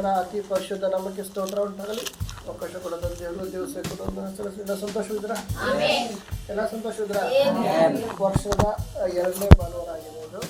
ದೇವರ ಅತಿ ಪರಿಶುದ್ಧ ನಮಗೆ ಸ್ತೋತ್ರ ಉಂಟಾಗಲಿ. ಅವಕಾಶ ಕೊಡೋದು ದೇವರು ದಿವಸ ಎಲ್ಲ ಸಂತೋಷವಿದ್ರ? ಎಲ್ಲ ಸಂತೋಷವಿದ್ರ? ವರ್ಷದ ಎರಡನೇ ಭಾನುವಾರ ಆಗಿರ್ಬೋದು.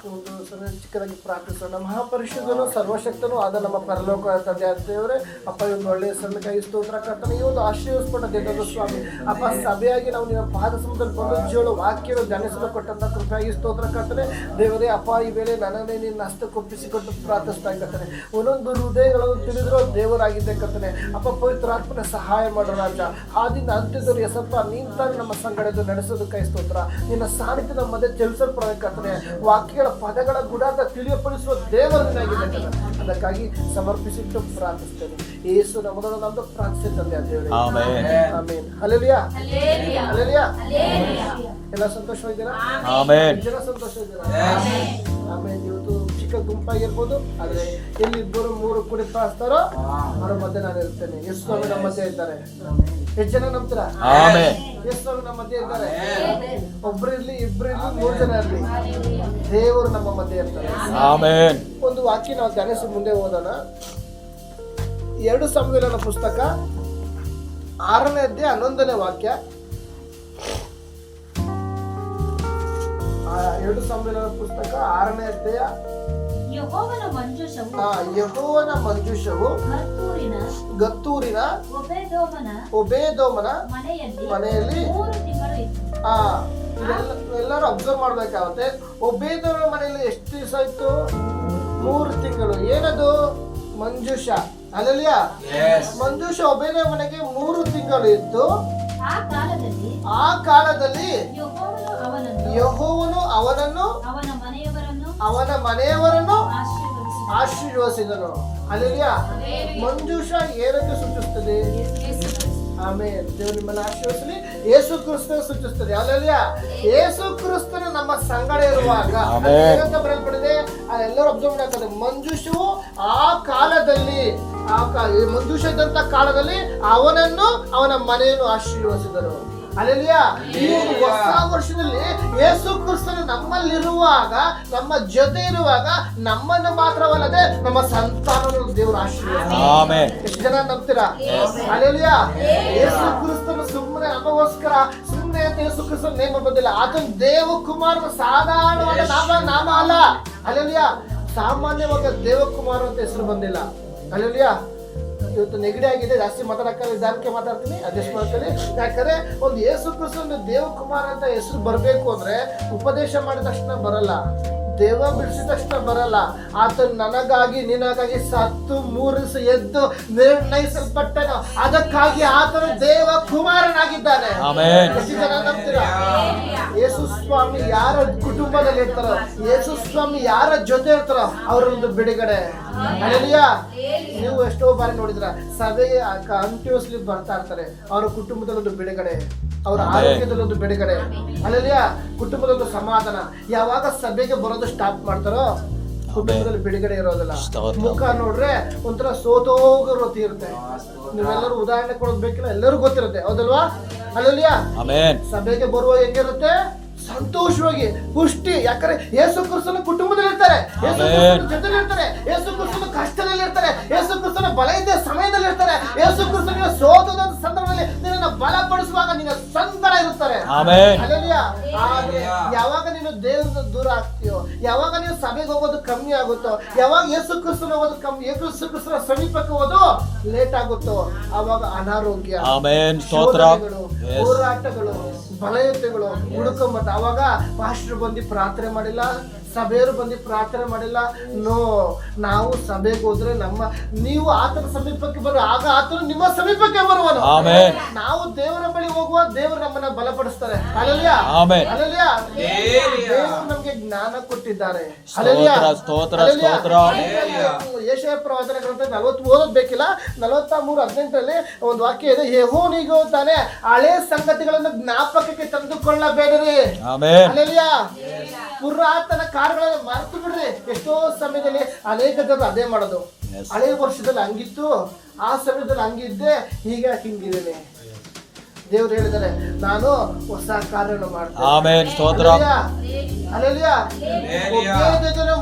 ಸಲ ಚಿಕ್ಕದಾಗಿ ಪ್ರಾರ್ಥಿಸೋಣ ಮಹಾಪರಿಷದನು ಸರ್ವಶಕ್ತನು ಆದ ನಮ್ಮ ಪರಲೋಕ ತಂದೆ ಅಂತೇವ್ರೆ ಅಪ್ಪ ಇವನು ಒಳ್ಳೆಯ ಸಣ್ಣ ಕೈ ಸ್ತೋತ್ರ ಕರ್ತನೆ, ಈ ಒಂದು ಆಶ್ರಯಿಸ್ಕೊಂಡ ದೇವರ ಸ್ವಾಮಿ, ಅಪ್ಪ, ಸಭೆಯಾಗಿ ನಾವು ನಿಮ್ಮ ಪಾದ ಸಮುದ್ರದಲ್ಲಿ ಬಂದು ಜೀವನ ವಾಕ್ಯಗಳು ಧ್ಯಾನಿಸಲು ಕೊಟ್ಟಂತ ಕೃಪೆಯಾಗಿ ಸ್ತೋತ್ರ ಕರ್ತನೆ. ದೇವರೇ, ಅಪ್ಪ, ಈ ವೇಳೆ ನನ್ನನ್ನೇ ನಿನ್ನ ಹಸ್ತಕ್ಕೊಪ್ಪಿಸಿಕೊಟ್ಟು ಪ್ರಾರ್ಥಿಸ್ತಾ ಕರ್ತನೆ. ಒಂದೊಂದು ಹೃದಯಗಳನ್ನು ತಿಳಿದಿರೋ ದೇವರಾಗಿದ್ದೆ ಕರ್ತನೆ. ಅಪ್ಪ ಪವಿತ್ರಾತ್ಮನ ಸಹಾಯ ಮಾಡೋ ರಾಜ. ಆದಿಂದ ಅಂತ್ಯದವರು ಎಸಪ್ಪ ನೀನ್ ನಮ್ಮ ನಮ್ಮ ನಡೆಸೋದು ಕೈ ಸ್ತೋತ್ರ. ನಿನ್ನ ಸಾನ್ನಿಧ್ಯ ನಮ್ಮ ಮಧ್ಯೆ ಚಲಿಸಲ್ಪಡಬೇಕಾಗ್ತದೆ ವಾಕ್ಯಗಳ ಪದಗಳ ಗುಡಾದ ತಿಳಿಯಪಡಿಸುವ ದೇವರನ್ನಾಗಿದೆ ಅದಕ್ಕಾಗಿ ಸಮರ್ಪಿಸಿಟ್ಟು ಪ್ರಾರ್ಥಿಸ್ತೇನೆ. ಏಸು ನಮ್ಮದೊಳ ನಮ್ದು ಪ್ರಾರ್ಥಿಸಿ ತಂದೆ ಹೇಳಿ. ದೇವರೇ ಆಮೆನ್. ಅಲೆಲಿಯಾ ಎಲ್ಲ ಸಂತೋಷವಾಗಿದ್ದೀರಾ? ಆಮೆನ್. ಜನ ಸಂತೋಷವಾಗಿದ್ದೀರಾ ಆಮೇಲೆ ಇವತ್ತು ಚಿಕ್ಕ ಗುಂಪಾಗಿರ್ಬೋದು ಆದ್ರೆ ಎಲ್ಲಿಬ್ಬರು ಮೂರು ಕುಡಿ ಪಾಸ್ತಾರೋ ಅವರ ಮಧ್ಯೆ ನಾನು ಇರ್ತೇನೆ. ಎಷ್ಟು ಸ್ವಾಮಿ ನಮ್ಮ ಮಧ್ಯೆ ಇದ್ದಾರೆ. ಎಷ್ಟು ಜನ ನಂಬ್ತೀರಾ. ಎಷ್ಟು ಸ್ವಾಮಿ ನಮ್ಮ ಮಧ್ಯೆ ಇದ್ದಾರೆ. ಒಬ್ರು ಇರ್ಲಿ ಇಬ್ರು ಇರ್ಲಿ ಮೂರು ಜನ ಇರ್ಲಿ. ದೇವರು ನಮ್ಮ ಮಧ್ಯೆ ಇರ್ತಾರೆ. ಒಂದು ವಾಕ್ಯ ನಾವು ಧ್ಯಾನಿಸಿ ಮುಂದೆ ಓದೋಣ. ಎರಡು ಸಂವಿಧಾನ ಪುಸ್ತಕ ಆರನೇ ಅಧ್ಯಾಯ ಹನ್ನೊಂದನೇ ವಾಕ್ಯ. ಎರಡು ಸಂವಿಧಾನ ಪುಸ್ತಕ ಆರನೇ ಅಧ್ಯಾಯ ಯೆಹೋವನ ಮಂಜುಷವು ಆ, ಯೆಹೋವನ ಮಂಜೂಷವು ಗತ್ತೂರಿನ ಗತ್ತೂರಿನ ಒಬೇದೋಮನ ಒಬೇದೋಮನ ಮನೆಯಲ್ಲಿ ಮನೆಯಲ್ಲಿ ಮೂರು ತಿಂಗಳು ಇತ್ತು. ಆ ಎಲ್ಲರೂ ಅಬ್ಸರ್ವ್ ಮಾಡ್ಬೇಕಾಗುತ್ತೆ. ಒಬೇದೋಮನ ಮನೆಯಲ್ಲಿ ಎಷ್ಟು ದಿವಸ ಇತ್ತು? ಮೂರು ತಿಂಗಳು. ಏನದು? ಮಂಜುಷ. ಅಲ್ಲಲ್ಯಾ ಮಂಜುಷ ಒಬೇದ ಮನೆಗೆ ಮೂರು ತಿಂಗಳು ಇತ್ತು. ಆ ಕಾಲದಲ್ಲಿ ಆ ಕಾಲದಲ್ಲಿ ಯೆಹೋವನು ಅವನನ್ನು ಯಹೋವನು ಅವನನ್ನು ಅವನ ಮನೆಯವರನ್ನು ಅವನ ಮನೆಯವರನ್ನು ಆಶೀರ್ವದಿಸಿದನು ಆಶೀರ್ವಸಿದನು. ಅಲ್ಲಿಯ ಮಂಜುಷ ಏನಕ್ಕೆ ಸೂಚಿಸ್ತದೆ ಆಮೇಲೆ ದೇವರು ನಿಮ್ಮನ್ನು ಆಶೀರ್ವಸಲಿ. ಯೇಸು ಕ್ರಿಸ್ತನ ಸೂಚಿಸ್ತದೆ ಅಲ್ಲಲ್ಲಿಯ ಯೇಸು ಕ್ರಿಸ್ತನ ನಮ್ಮ ಸಂಗಡ ಇರುವಾಗ. ಅಂತ ಏನಂತ ಬರೆಯಲ್ಪಟ್ಟಿದೆ? ಅದೆಲ್ಲರೂ ಅಬ್ಸರ್ವ್ ಮಾಡ್ತಾರೆ ಮಂಜುಷವು ಆ ಕಾಲದಲ್ಲಿ ಆ ಮಂಜುಷ ಇದ್ದಂತ ಕಾಲದಲ್ಲಿ ಅವನನ್ನು ಅವನ ಮನೆಯನ್ನು ಆಶೀರ್ವಸಿದರು. ಒಂದು ಹೊಸ ವರ್ಷದಲ್ಲಿ ಯೇಸು ಕ್ರಿಸ್ತನು ನಮ್ಮಲ್ಲಿರುವಾಗ ನಮ್ಮ ಜೊತೆ ಇರುವಾಗ ನಮ್ಮನ್ನು ಮಾತ್ರವಲ್ಲದೆ ನಮ್ಮ ಸಂತಾನವನ್ನು ದೇವರ ಆಶೀರ್ವಾದ ಎಷ್ಟು ಜನ ನಂಬ್ತೀರಾ? ಅಲೆಲಿಯಾ ಯೇಸು ಕ್ರಿಸ್ತನು ಸುಮ್ಮನೆ ನಮಗೋಸ್ಕರ ಸುಮ್ಮನೆ ಅಂತ ಯೇಸು ಕ್ರಿಸ್ತನ ನೇಮ ಬಂದಿಲ್ಲ. ಆತನ ದೇವ ಕುಮಾರನ ಸಾಧಾರಣವಾದ ನಾಮ ನಾಮ ಅಲ್ಲ. ಅಲೆಲಿಯಾ ಸಾಮಾನ್ಯವಾಗಿ ದೇವಕುಮಾರ್ ಅಂತ ಹೆಸರು ಬಂದಿಲ್ಲ. ಅಲೆಲಿಯಾ ಇವತ್ತು ನೆಗಡಿ ಆಗಿದೆ, ಜಾಸ್ತಿ ಮಾತಾಡಕ್ಕೆ ನಿಧಾನಕ್ಕೆ ಮಾತಾಡ್ತೀನಿ? ಅಡ್ಜಸ್ಟ್ ಮಾಡ್ತೀನಿ ಯಾಕಂದ್ರೆ ಒಂದು ಯೇಸು ಕ್ರಿಸ್ತನ ದೇವಕುಮಾರ್ ಅಂತ ಹೆಸರು ಬರಬೇಕು ಅಂದ್ರೆ ಉಪದೇಶ ಮಾಡಿದ ತಕ್ಷಣ ಬರಲ್ಲ. ದೇವ ಬಿಡಿಸಿದ ತಕ್ಷಣ ಬರಲ್ಲ. ಆತ ನನಗಾಗಿ ನಿನಗಾಗಿ ಸತ್ತು ಮೂರಿಸ ಎದ್ದು ನಿರ್ಣಯಿಸಲ್ಪಟ್ಟನು. ಅದಕ್ಕಾಗಿ ಆತನು ದೇವ ಕುಮಾರನಾಗಿದ್ದಾನೆ. ಆಮೆನ್. ಎಷ್ಟು ಜನ ನಂಬ್ತೀರಾ? ಯೇಸು ಸ್ವಾಮಿ ಯಾರ ಕುಟುಂಬದಲ್ಲಿ ಇರ್ತಾರೋ ಯೇಸು ಸ್ವಾಮಿ ಯಾರ ಜೊತೆ ಇರ್ತಾರೋ ಅವರೊಂದು ಬಿಡುಗಡೆ. ಅಲ್ಲಿಯಾ ನೀವು ಎಷ್ಟೋ ಬಾರಿ ನೋಡಿದ್ರ ಸಭೆ ಕಂಟಿನ್ಯೂಸ್ಲಿ ಬರ್ತಾ ಇರ್ತಾರೆ. ಅವರ ಕುಟುಂಬದಲ್ಲಿ ಒಂದು ಬಿಡುಗಡೆ ಅವರ. ಆರೋಗ್ಯದಲ್ಲಿ ಒಂದು ಬಿಡುಗಡೆ. ಕುಟುಂಬದ ಕುಟುಂಬದೊಂದು ಸಮಾಧಾನ. ಯಾವಾಗ ಸಭೆಗೆ ಬರೋದು ಸ್ಟಾಪ್ ಮಾಡ್ತಾರೋ ಕುಟುಂಬದಲ್ಲಿ ಬಿಡುಗಡೆ ಇರೋದಿಲ್ಲ. ಮುಖ ನೋಡ್ರೆ ಒಂಥರ ಸೋತೋಗರು ರೀತಿ ಇರುತ್ತೆ. ನೀವೆಲ್ಲರೂ ಉದಾಹರಣೆ ಕೊಡೋದು ಬೇಕಿಲ್ಲ ಎಲ್ಲರೂ ಗೊತ್ತಿರುತ್ತೆ. ಹೌದಲ್ವಾ? ಅಲ್ಲಲ್ಲಿಯಾ ಸಭೆಗೆ ಬರುವಾಗ ಹೆಂಗಿರುತ್ತೆ? ಸಂತೋಷವಾಗಿ ಪುಷ್ಟಿ ಯಾಕಂದ್ರೆ ಯೇಸು ಕ್ರಿಸ್ತನ ಕುಟುಂಬದಲ್ಲಿ ಇರ್ತಾರೆ ಯೇಸು ಕ್ರಿಸ್ತನ ಜೊತೆಲಿ ಇರ್ತಾರೆ ಯೇಸು ಕ್ರಿಸ್ತನ ಕಷ್ಟದಲ್ಲಿ ಇರ್ತಾರೆ ಯೇಸು ಕ್ರಿಸ್ತನ ಬಲ ಇದ್ದ ಸಮಯದಲ್ಲಿ ಇರ್ತಾರೆ ಯೇಸು ಕ್ರಿಸ್ತನ ಸೋತದ ಸಂದರ್ಭದಲ್ಲಿ ನಿನ್ನನ್ನು ಬಲಪಡಿಸುವಾಗ ನಿನ್ನ ಸಂತರ ಇರುತ್ತಾರೆ. ಯಾವಾಗ ನೀನು ದೇವರಿಂದ ದೂರ ಆಗ್ತೀಯೋ ಯಾವಾಗ ನೀನು ಸಭೆಗೆ ಹೋಗೋದು ಕಮ್ಮಿ ಆಗುತ್ತೋ ಯಾವಾಗ ಯೇಸು ಕ್ರಿಸ್ತನ ಹೋಗೋದು ಕಮ್ಮಿ ಯೇಸು ಕ್ರಿಸ್ತನ ಸಮೀಪಕ್ಕೆ ಹೋದು ಲೇಟ್ ಆಗುತ್ತೋ ಅವಾಗ ಅನಾರೋಗ್ಯ. ಹೋರಾಟಗಳು ಬಲಯತೆಗಳು ಹುಡುಕೊಂಬತ್ತ ಅವಾಗ ಪಾಸ್ಟರ್ ಬಂದು ಪ್ರಾರ್ಥನೆ ಮಾಡಿಲ್ಲ? ಸಭೆಯವರು ಬಂದು ಪ್ರಾರ್ಥನೆ ಮಾಡಿಲ್ಲ. ನೋ ನಾವು ಸಭೆಗೆ ಹೋದ್ರೆ ನಮ್ಮ ನೀವು ಆತನ ಸಮೀಪಕ್ಕೆ ಬರೋ ಆಗ ಆತನು ನಿಮ್ಮ ಸಮೀಪಕ್ಕೆ ಬರುವನು. ಆಮೆನ್. ನಾವು ದೇವರ ಬಳಿ ಹೋಗುವ ದೇವರು ನಮ್ಮನ್ನ ಬಲಪಡಿಸ್ತಾರೆ. ಅಲ್ಲಲ್ಯಾ ಆಮೆನ್. ಅಲ್ಲಲ್ಯಾ ದೇವರು ನಮ್ಗೆ ಜ್ಞಾನ ಕೊಟ್ಟಿದ್ದಾರೆ. ಯಶಯ ಪ್ರವಾದನ ಗ್ರಂಥ ನಲವತ್ತು ಓದೋದ್ ಬೇಕಿಲ್ಲ? ನಲವತ್ತ ಮೂರು ಹದಿನೆಂಟರಲ್ಲಿ ಒಂದು ವಾಕ್ಯ ಇದೆ ಯೆಹೋವನಿಗೂ ತಾನೆ ಹಳೆ ಸಂಗತಿಗಳನ್ನು ಜ್ಞಾಪಕಕ್ಕೆ ತಂದುಕೊಳ್ಳಬೇಡಿರಿ. ಆಮೆನ್. ಅಲ್ಲೆಲಿಯಾ ಪುರಾತನ ಕಾರ್ಗಳನ್ನ ಮರೆತು ಬಿಡ್ರಿ. ಎಷ್ಟೋ ಸಮಯದಲ್ಲಿ ಅನೇಕ ಜನರು ಅದೇ ಮಾಡೋದು. ಹಳೆ ವರ್ಷದಲ್ಲಿ ಹಂಗಿತ್ತು ಆ ಸಮಯದಲ್ಲಿ ಹಂಗಿದ್ದೆ ಈಗ ಹಿಂಗಿದ್ದೇನೆ. ದೇವ್ರು ಹೇಳಿದ್ದಾರೆ ನಾನು ಹೊಸ ಕಾರ್ಯವನ್ನು ಮಾಡ್ತೇನೆ.